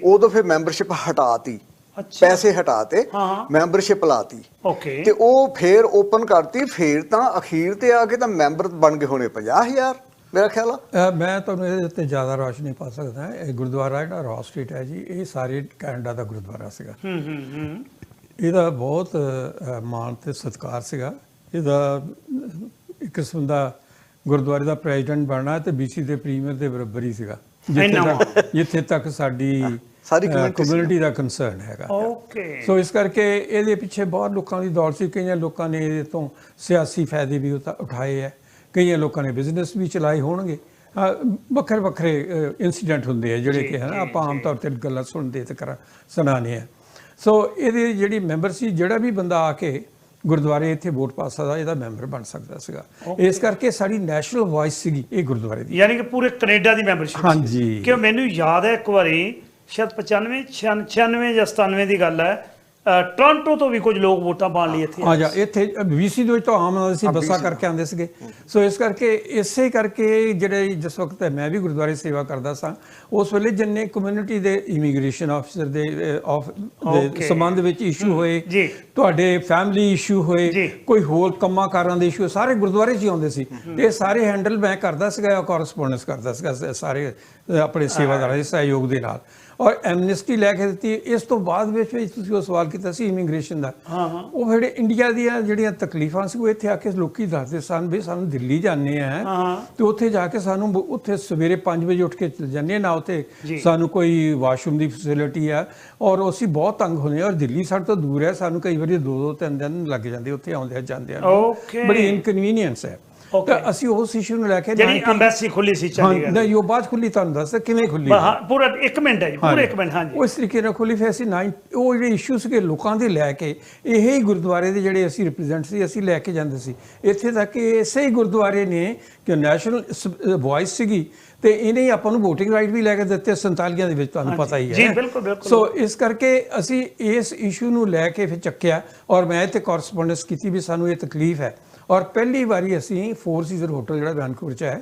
ਉਦੋਂ ਫਿਰ ਮੈਂਬਰਸ਼ਿਪ ਹਟਾਤੀ। ਪੈਸੇ ਹਟਾਤੇ। ਮੈਂਬਰਸ਼ਿਪ ਲਾਤੀ। ਓਕੇ। ਤੇ ਉਹ ਫੇਰ ਓਪਨ ਕਰਤੀ ਫੇਰ ਤਾਂ ਅਖੀਰ ਤੇ ਆ ਕੇ ਤਾਂ ਮੈਂਬਰ ਬਣ ਗਏ ਹੋਣੇ 50000 ਮੇਰਾ ਖਿਆਲ ਆ। ਮੈਂ ਤੁਹਾਨੂੰ ਇਹਦੇ ਉੱਤੇ ਜ਼ਿਆਦਾ ਰੌਸ਼ਨੀ ਪਾ ਸਕਦਾ। ਇਹ ਗੁਰਦੁਆਰਾ ਜਿਹੜਾ ਰॉ ਸਟਰੀਟ ਹੈ ਜੀ ਇਹ ਸਾਰੇ ਕੈਨੇਡਾ ਦਾ ਗੁਰਦੁਆਰਾ ਸੀਗਾ। ਹੂੰ ਹੂੰ ਹੂੰ। ਇਹਦਾ ਬਹੁਤ ਮਾਣ ਤੇ ਸਤਿਕਾਰ ਸੀਗਾ। ਇਹਦਾ ਇੱਕ ਕਿਸਮ ਦਾ ਗੁਰਦੁਆਰੇ ਦਾ ਪ੍ਰੈਜ਼ੀਡੈਂਟ ਬਣਨਾ ਤੇ ਬੀਸੀ ਦੇ ਪ੍ਰੀਮੀਅਰ ਦੇ ਬਰਾਬਰ ਹੀ ਸੀਗਾ ਜਿੱਥੇ ਤੱਕ ਸਾਡੀ ਸਾਰੀ ਕਮਿਊਨਿਟੀ ਦਾ ਕੰਸਰਨ ਹੈਗਾ। ਓਕੇ ਸੋ ਇਸ ਕਰਕੇ ਇਹਦੇ ਪਿੱਛੇ ਬਹੁਤ ਲੋਕਾਂ ਦੀ ਦੌੜ ਸੀ। ਕਈਆਂ ਲੋਕਾਂ ਨੇ ਇਹਦੇ ਤੋਂ ਸਿਆਸੀ ਫਾਇਦੇ ਵੀ ਉਠਾ- ਉਠਾਏ ਹੈ ਕਈਆਂ ਲੋਕਾਂ ਨੇ ਬਿਜ਼ਨਸ ਵੀ ਚਲਾਏ ਹੋਣਗੇ। ਵੱਖਰੇ ਵੱਖਰੇ ਇਨਸੀਡੈਂਟ ਹੁੰਦੇ ਆ ਜਿਹੜੇ ਕਿ ਹੈ ਨਾ ਜੀ, ਆਪਾਂ ਆਮ ਤੌਰ ਤੇ ਗੱਲਾਂ ਸੁਣਦੇ ਤੇ ਕਰ ਸੁਣਾਉਂਦੇ ਆ। ਸੋ ਇਹਦੀ ਜਿਹੜੀ ਮੈਂਬਰ ਸੀ ਜਿਹੜਾ ਵੀ ਬੰਦਾ ਆ ਕੇ ਗੁਰਦੁਆਰੇ ਇੱਥੇ ਵੋਟ ਪਾ ਸਕਦਾ ਇਹਦਾ ਮੈਂਬਰ ਬਣ ਸਕਦਾ ਸੀਗਾ। ਇਸ ਕਰਕੇ ਸਾਡੀ ਨੈਸ਼ਨਲ ਵਾਇਸ ਸੀਗੀ ਇਹ ਗੁਰਦੁਆਰੇ ਦੀ। ਯਾਨੀ ਕਿ ਪੂਰੇ ਕੈਨੇਡਾ ਦੀ ਮੈਂਬਰਸ਼ਿਪ ਹਾਂਜੀ। ਕਿ ਮੈਨੂੰ ਯਾਦ ਹੈ ਇੱਕ ਵਾਰੀ ਸ਼ਾਇਦ 95 96 ਜਾਂ 97 ਦੀ ਗੱਲ ਹੈ। ਟੋਰਾਂਟੋ ਤੋਂ ਵੀ ਕੁਝ ਲੋਕ ਵੋਟਾਂ ਪਾਉਣ ਲਈ ਇੱਥੇ ਆ ਜਾ ਇੱਥੇ ਵੀਸੀ ਦੇ ਵਿੱਚ ਤਾਂ ਆਮ ਆਉਂਦੇ ਸੀ ਬੱਸਾਂ ਕਰਕੇ ਆਉਂਦੇ ਸੀਗੇ। ਸੋ ਇਸ ਕਰਕੇ ਇਸੇ ਕਰਕੇ ਜਿਹੜੇ ਜਿਸ ਵਕਤ ਮੈਂ ਵੀ ਗੁਰਦੁਆਰੇ ਸੇਵਾ ਕਰਦਾ ਸਾਂ ਉਸ ਵੇਲੇ ਜਿੰਨੇ ਕਮਿਊਨਿਟੀ ਦੇ ਇਮੀਗ੍ਰੇਸ਼ਨ ਆਫੀਸਰ ਦੇ ਆਫ ਦੇ. ਸੰਬੰਧ ਵਿੱਚ ਇਸ਼ੂ ਹੋਏ। ਤੁਹਾਡੇ ਫੈਮਿਲੀ ਇਸ਼ੂ ਹੋਏ। ਕੋਈ ਹੋਰ ਕੰਮਾਂ ਕਾਰਾਂ ਦੇ ਇਸ਼ੂ ਸਾਰੇ ਗੁਰਦੁਆਰੇ 'ਚ ਹੀ ਆਉਂਦੇ ਸੀ। ਤੇ ਸਾਰੇ ਹੈਂਡਲ ਮੈਂ ਕਰਦਾ ਸੀਗਾ ਕੋਰਸਪੋਂਡੈਂਸ ਕਰਦਾ ਸੀਗਾ ਸਾਰੇ ਆਪਣੇ ਸੇਵਾਦਾਰਾਂ ਦੇ ਸਹਿਯੋਗ ਦੇ ਨਾਲ। ਔਰ ਐਮਨਿਸਟੀ ਲੈ ਕੇ ਦਿੱਤੀ ਇਸ ਤੋਂ ਬਾਅਦ ਵਿੱਚ ਵੀ ਤੁਸੀਂ ਉਹ ਸਵਾਲ ਕੀਤਾ ਸੀ ਇਮੀਗ੍ਰੇਸ਼ਨ ਦਾ ਹਾਂ, ਹਾਂ। ਉਹ ਜਿਹੜੇ ਇੰਡੀਆ ਦੀਆਂ ਜਿਹੜੀਆਂ ਤਕਲੀਫਾਂ ਸੀ ਉਹ ਇੱਥੇ ਆ ਕੇ ਲੋਕੀ ਦੱਸਦੇ ਸਨ ਵੀ ਸਾਨੂੰ ਦਿੱਲੀ ਜਾਂਦੇ ਆ। ਤੇ ਉੱਥੇ ਜਾ ਕੇ ਸਾਨੂੰ ਉੱਥੇ ਸਵੇਰੇ 5 ਵਜੇ ਉੱਠ ਕੇ ਚਲੇ ਜਾਂਦੇ ਨਾ ਉੱਥੇ। ਸਾਨੂੰ ਕੋਈ ਵਾਸ਼ਰੂਮ ਦੀ ਫੈਸਿਲਿਟੀ ਆ ਔਰ ਅਸੀਂ ਬਹੁਤ ਤੰਗ ਹੁੰਦੇ ਆ ਔਰ ਦਿੱਲੀ ਸਾਡੇ ਤੋਂ ਦੂਰ ਹੈ ਸਾਨੂੰ ਕਈ ਵਾਰੀ ਦੋ ਦੋ ਤਿੰਨ ਦਿਨ ਲੱਗ ਜਾਂਦੇ ਉੱਥੇ ਆਉਂਦੇ ਜਾਂਦੇ ਆ. ਬੜੀ ਇਨਕਨਵੀਨੀਅੰਸ ਹੈ. ਤਾਂ ਅਸੀਂ ਉਸ ਇਸ਼ੂ ਨੂੰ ਲੈ ਕੇ ਜਿਹੜੀ 90 ਅੰਬੈਸੀ ਖੁੱਲੀ ਸੀ ਚੰਡੀਗੜ੍ਹ ਨਹੀਂ ਉਹ ਬਾਅਦ ਖੁੱਲੀ ਤੁਹਾਨੂੰ ਦੱਸਦਾ ਕਿਵੇਂ ਖੁੱਲੀ ਹਾਂ? ਪੂਰਾ 1 ਮਿੰਟ ਹੈ ਜੀ ਪੂਰੇ 1 ਮਿੰਟ ਹਾਂਜੀ। ਉਹ ਇਸ ਤਰੀਕੇ ਨਾਲ ਖੁੱਲੀ ਫਿਰ ਅਸੀਂ 9 ਉਹ ਜਿਹੜੇ ਇਸ਼ੂ ਸੀਗੇ ਲੋਕਾਂ ਦੇ ਲੈ ਕੇ ਇਹ ਹੀ ਗੁਰਦੁਆਰੇ ਦੇ ਜਿਹੜੇ ਅਸੀਂ ਰਿਪਰੈਜ਼ੈਂਟ ਸੀ ਅਸੀਂ ਲੈ ਕੇ ਜਾਂਦੇ ਸੀ। ਇੱਥੇ ਤੱਕ ਕਿ ਇਸੇ ਹੀ ਗੁਰਦੁਆਰੇ ਨੇ ਕਿ ਨੈਸ਼ਨਲ ਵੌਇਸ ਸੀਗੀ ਤੇ ਇਹਨੇ ਆਪਾਂ ਨੂੰ VOTING ਰਾਈਟ ਵੀ ਲੈ ਕੇ ਦਿੱਤੇ 47 ਦੇ ਵਿੱਚ ਤੁਹਾਨੂੰ ਪਤਾ ਹੀ ਹੈ। ਜੀ, ਬਿਲਕੁਲ, ਬਿਲਕੁਲ। ਸੋ ਇਸ ਕਰਕੇ ਅਸੀਂ ਇਸ ਇਸ਼ੂ ਨੂੰ ਲੈ ਕੇ ਫਿਰ ਚੱਕਿਆ ਔਰ ਮੈਂ ਇੱਥੇ ਕੋਰਸਪੋਂਡੈਂਸ ਕੀਤੀ ਵੀ ਸਾਨੂੰ ਇਹ ਤਕਲੀਫ ਹੈ। ਔਰ ਪਹਿਲੀ ਵਾਰੀ ਅਸੀਂ ਫੋਰ ਸੀਜ਼ਰ ਹੋਟਲ ਜਿਹੜਾ ਵੈਨਕੂਵਰ ਚ ਹੈ।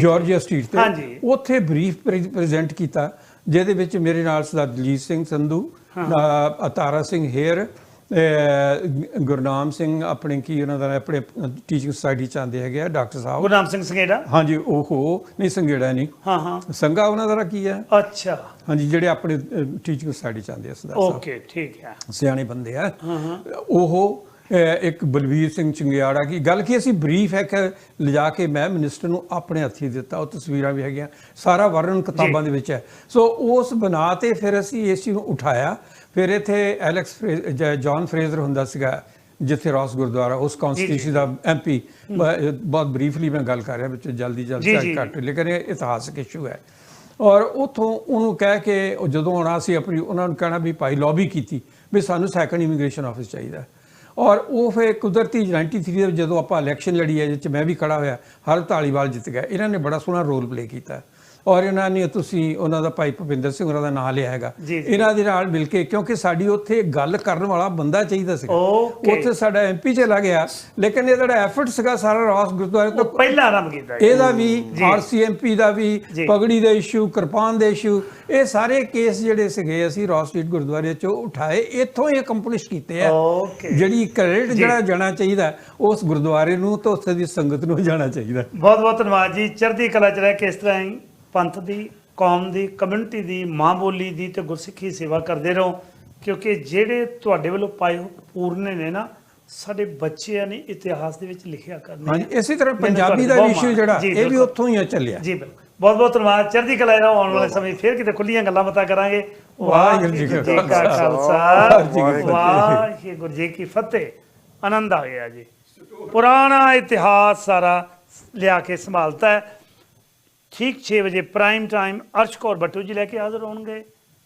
ਜਾਰਜੀਆ ਸਟਰੀਟ ਤੇ। ਉੱਥੇ ਬਰੀਫ ਪ੍ਰੈਜ਼ੈਂਟ ਕੀਤਾ ਜਿਹਦੇ ਵਿੱਚ ਮੇਰੇ ਨਾਲ ਸਰਦਾਰ ਦਲਜੀਤ ਸਿੰਘ ਸੰਧੂ ਅ, ਤਾਰਾ ਸਿੰਘ ਹੇਰ ਗੁਰਨਾਮ ਸਿੰਘ ਆਪਣੇ ਕੀ ਉਹਨਾਂ ਦਾ ਆਪਣੇ ਟੀਚਿੰਗ ਸੁਸਾਇਟੀ ਚ ਆਉਂਦੇ ਹੈਗੇ ਆ ਡਾਕਟਰ ਸਾਹਿਬ। ਗੁਰਨਾਮ ਸਿੰਘ ਸੰਘੇੜਾ? ਹਾਂਜੀ ਉਹ ਨਹੀਂ ਸੰਗੇੜਾ ਨਹੀਂ। ਹਾਂ ਹਾਂ। ਸੰਗਾ ਉਹਨਾਂ ਦਾ ਕੀ ਹੈ? ਅੱਛਾ। ਹਾਂਜੀ ਜਿਹੜੇ ਆਪਣੇ ਟੀਚਿੰਗ ਸੁਸਾਇਟੀ ਚ ਆਉਂਦੇ ਆ ਸਰਦਾਰ ਸਾਹਿਬ। ਓਕੇ ਠੀਕ ਹੈ। ਸਿਆਣੇ ਬੰਦੇ ਆ। ਉਹ ਇੱਕ ਬਲਵੀਰ ਸਿੰਘ ਚੰਗਿਆੜਾ ਕੀ ਗੱਲ ਕੀ ਅਸੀਂ ਬਰੀਫ ਹੈ ਕਿ ਲਿਜਾ ਕੇ ਮੈਂ ਮਿਨਿਸਟਰ ਨੂੰ ਆਪਣੇ ਹੱਥੀ ਦਿੱਤਾ ਉਹ ਤਸਵੀਰਾਂ ਵੀ ਹੈਗੀਆਂ ਸਾਰਾ ਵਰਣਨ ਕਿਤਾਬਾਂ ਦੇ ਵਿੱਚ ਹੈ। ਸੋ ਉਸ ਬਣਾ ਤੇ ਫਿਰ ਅਸੀਂ ਇਸ ਚੀਜ਼ ਨੂੰ ਉਠਾਇਆ। ਫਿਰ ਇੱਥੇ ਐਲੈਕਸ ਜੌਨ ਫਰੇਜ਼ਰ ਹੁੰਦਾ ਸੀਗਾ ਜਿੱਥੇ ਰੌਸ ਗੁਰਦੁਆਰਾ ਉਸ ਕੌਂਸਟੀਟਿਊਸ਼ਨ ਦਾ ਐਮਪੀ ਬਹੁਤ ਬਰੀਫਲੀ ਮੈਂ ਗੱਲ ਕਰ ਰਿਹਾ ਵਿੱਚ ਜਲਦੀ ਜਲਦੀ ਜੀ। ਘੱਟ ਲੇਕਿਨ ਇਹ ਇਤਿਹਾਸਕ ਇਸ਼ੂ ਹੈ। ਔਰ ਉਥੋਂ ਉਹਨੂੰ ਕਹਿ ਕੇ ਜਦੋਂ ਆਉਣਾ ਸੀ ਆਪਣੀ ਉਹਨਾਂ ਨੂੰ ਕਹਿਣਾ ਵੀ ਭਾਈ ਲੌਬੀ ਕੀਤੀ ਵੀ ਸਾਨੂੰ ਸੈਕੰਡ ਇਮੀਗ੍ਰੇਸ਼ਨ ਆਫਿਸ ਚਾਹੀਦਾ। ਔਰ ਉਹ ਫਿਰ ਕੁਦਰਤੀ 93 ਦੇ ਵਿੱਚ ਜਦੋਂ ਆਪਾਂ ਇਲੈਕਸ਼ਨ ਲੜੀ ਹੈ, ਜਿਸ 'ਚ ਮੈਂ ਵੀ ਖੜਾ ਹੋਇਆ ਹਰ ਧਾਲੀਵਾਲ ਜਿੱਤ ਗਿਆ। ਇਹਨਾਂ ਨੇ ਬੜਾ ਸੋਹਣਾ ਰੋਲ ਪਲੇ ਕੀਤਾ। ਔਰ ਇਹਨਾਂ ਨੇ ਤੁਸੀਂ ਉਹਨਾਂ ਦਾ ਭਾਈ ਭੁਪਿੰਦਰ ਸਿੰਘ ਉਹਨਾਂ ਦਾ ਨਾਮ ਲਿਆ ਹੈਗਾ। ਇਹਨਾਂ ਦੇ ਨਾਲ ਮਿਲ ਕੇ ਕਿਉਂਕਿ ਸਾਡੀ ਉੱਥੇ ਗੱਲ ਕਰਨ ਵਾਲਾ ਬੰਦਾ ਚਾਹੀਦਾ ਸੀ. ਉੱਥੇ ਸਾਡਾ ਐਮਪੀ ਚਲਾ ਗਿਆ ਲੇਕਿਨ ਇਹ ਜਿਹੜਾ ਐਫਰਟ ਸੀਗਾ ਸਾਰਾ ਰੌਸ ਗੁਰਦੁਆਰੇ ਤੋਂ ਪਹਿਲਾਂ ਆਰੰਭ ਕੀਤਾ। ਇਹਦਾ ਵੀ ਆਰਸੀਐਮਪੀ ਦਾ ਵੀ। ਪਗੜੀ ਦਾ ਇਸ਼ੂ ਕਿਰਪਾਨ ਦੇ ਇਸ਼ੂ ਇਹ ਸਾਰੇ ਕੇਸ ਜਿਹੜੇ ਸੀਗੇ ਅਸੀਂ ਰੌਸ ਸਟਰੀਟ ਗੁਰਦੁਆਰੇ ਚੋਂ ਉਠਾਏ ਇੱਥੋਂ ਹੀ ਅਕੰਪਲਿਸ਼ ਕੀਤੇ ਆ. ਜਿਹੜੀ ਕ੍ਰੈਡਿਟ ਜਿਹੜਾ ਜਾਣਾ ਚਾਹੀਦਾ ਉਸ ਗੁਰਦੁਆਰੇ ਨੂੰ ਤੇ ਉੱਥੇ ਦੀ ਸੰਗਤ ਨੂੰ ਜਾਣਾ ਚਾਹੀਦਾ ਬਹੁਤ ਬਹੁਤ ਧੰਨਵਾਦ ਜੀ ਚੜ੍ਹਦੀ ਕਲਾ ਚ ਰਹਿ ਕੇ ਇਸ ਤਰ੍ਹਾਂ ਹੀ ਪੰਥ ਦੀ ਕੌਮ ਦੀ ਕਮਿਊਨਿਟੀ ਦੀ ਮਾਂ ਬੋਲੀ ਦੀ ਤੇ ਗੁਰਸਿੱਖੀ ਸੇਵਾ ਕਰਦੇ ਰਹੋ ਕਿਉਂਕਿ ਜਿਹੜੇ ਤੁਹਾਡੇ ਵੱਲੋਂ ਪਾਏ ਹੋਏ ਪੂਰਨੇ ਨੇ ਨਾ ਸਾਡੇ ਬੱਚਿਆਂ ਨੇ ਇਤਿਹਾਸ ਦੇ ਵਿੱਚ ਲਿਖਿਆ ਕਰਨੇ ਹਾਂਜੀ ਇਸੇ ਤਰ੍ਹਾਂ ਪੰਜਾਬੀ ਦਾ ਇਸ਼ੂ। ਜਿਹੜਾ ਇਹ ਵੀ। ਉੱਥੋਂ ਹੀ ਆ ਚੱਲਿਆ। ਜੀ ਬਿਲਕੁਲ। ਬਹੁਤ ਬਹੁਤ ਧੰਨਵਾਦ। ਚੜ੍ਹਦੀ ਕਲਾ ਰਹੋ ਆਉਣ ਵਾਲੇ ਸਮੇਂ ਫਿਰ ਕਿਤੇ ਖੁੱਲੀਆਂ ਗੱਲਾਂ ਬਾਤਾਂ ਕਰਾਂਗੇ। ਵਾਹਿਗੁਰੂ ਜੀ ਕਾ ਖਾਲਸਾ। ਖਾਲਸਾ। ਵਾਹਿਗੁਰੂ ਜੀ ਕੀ ਫਤਿਹ। ਵਾਹਿਗੁਰੂ ਜੀ ਕੀ ਫਤਿਹ। ਆਨੰਦ ਆ ਗਿਆ ਜੀ। ਪੁਰਾਣਾ ਇਤਿਹਾਸ ਸਾਰਾ ਲਿਆ ਕੇ ਸੰਭਾਲਤਾ ਹੈ। ਠੀਕ 6 ਵਜੇ ਪ੍ਰਾਈਮ ਟਾਈਮ ਅਰਸ਼ ਕੌਰ ਬੱਟੂ ਜੀ ਲੈ ਕੇ ਹਾਜ਼ਰ ਹੋਣਗੇ।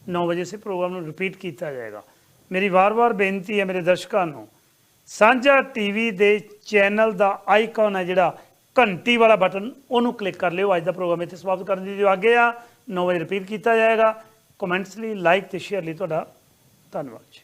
9 ਵਜੇ ਸੇ ਪ੍ਰੋਗਰਾਮ ਨੂੰ ਰਿਪੀਟ ਕੀਤਾ ਜਾਏਗਾ। ਮੇਰੀ ਵਾਰ-ਵਾਰ ਬੇਨਤੀ ਹੈ ਮੇਰੇ ਦਰਸ਼ਕਾਂ ਨੂੰ, ਸਾਂਝਾ ਟੀਵੀ ਦੇ ਚੈਨਲ ਦਾ ਆਈਕਨ ਹੈ ਜਿਹੜਾ ਘੰਟੀ ਵਾਲਾ ਬਟਨ ਉਹਨੂੰ ਕਲਿੱਕ ਕਰ ਲਿਓ। ਅੱਜ ਦਾ ਪ੍ਰੋਗਰਾਮ ਇੱਥੇ ਸਮਾਪਤ ਕਰਨ ਦੀ ਜੋ ਅੱਗੇ ਆ 9 ਵਜੇ ਰਿਪੀਟ ਕੀਤਾ ਜਾਏਗਾ। ਕਮੈਂਟਸ ਲਈ ਲਾਈਕ ਤੇ ਸ਼ੇਅਰ ਲਈ ਤੁਹਾਡਾ ਧੰਨਵਾਦ ਜੀ।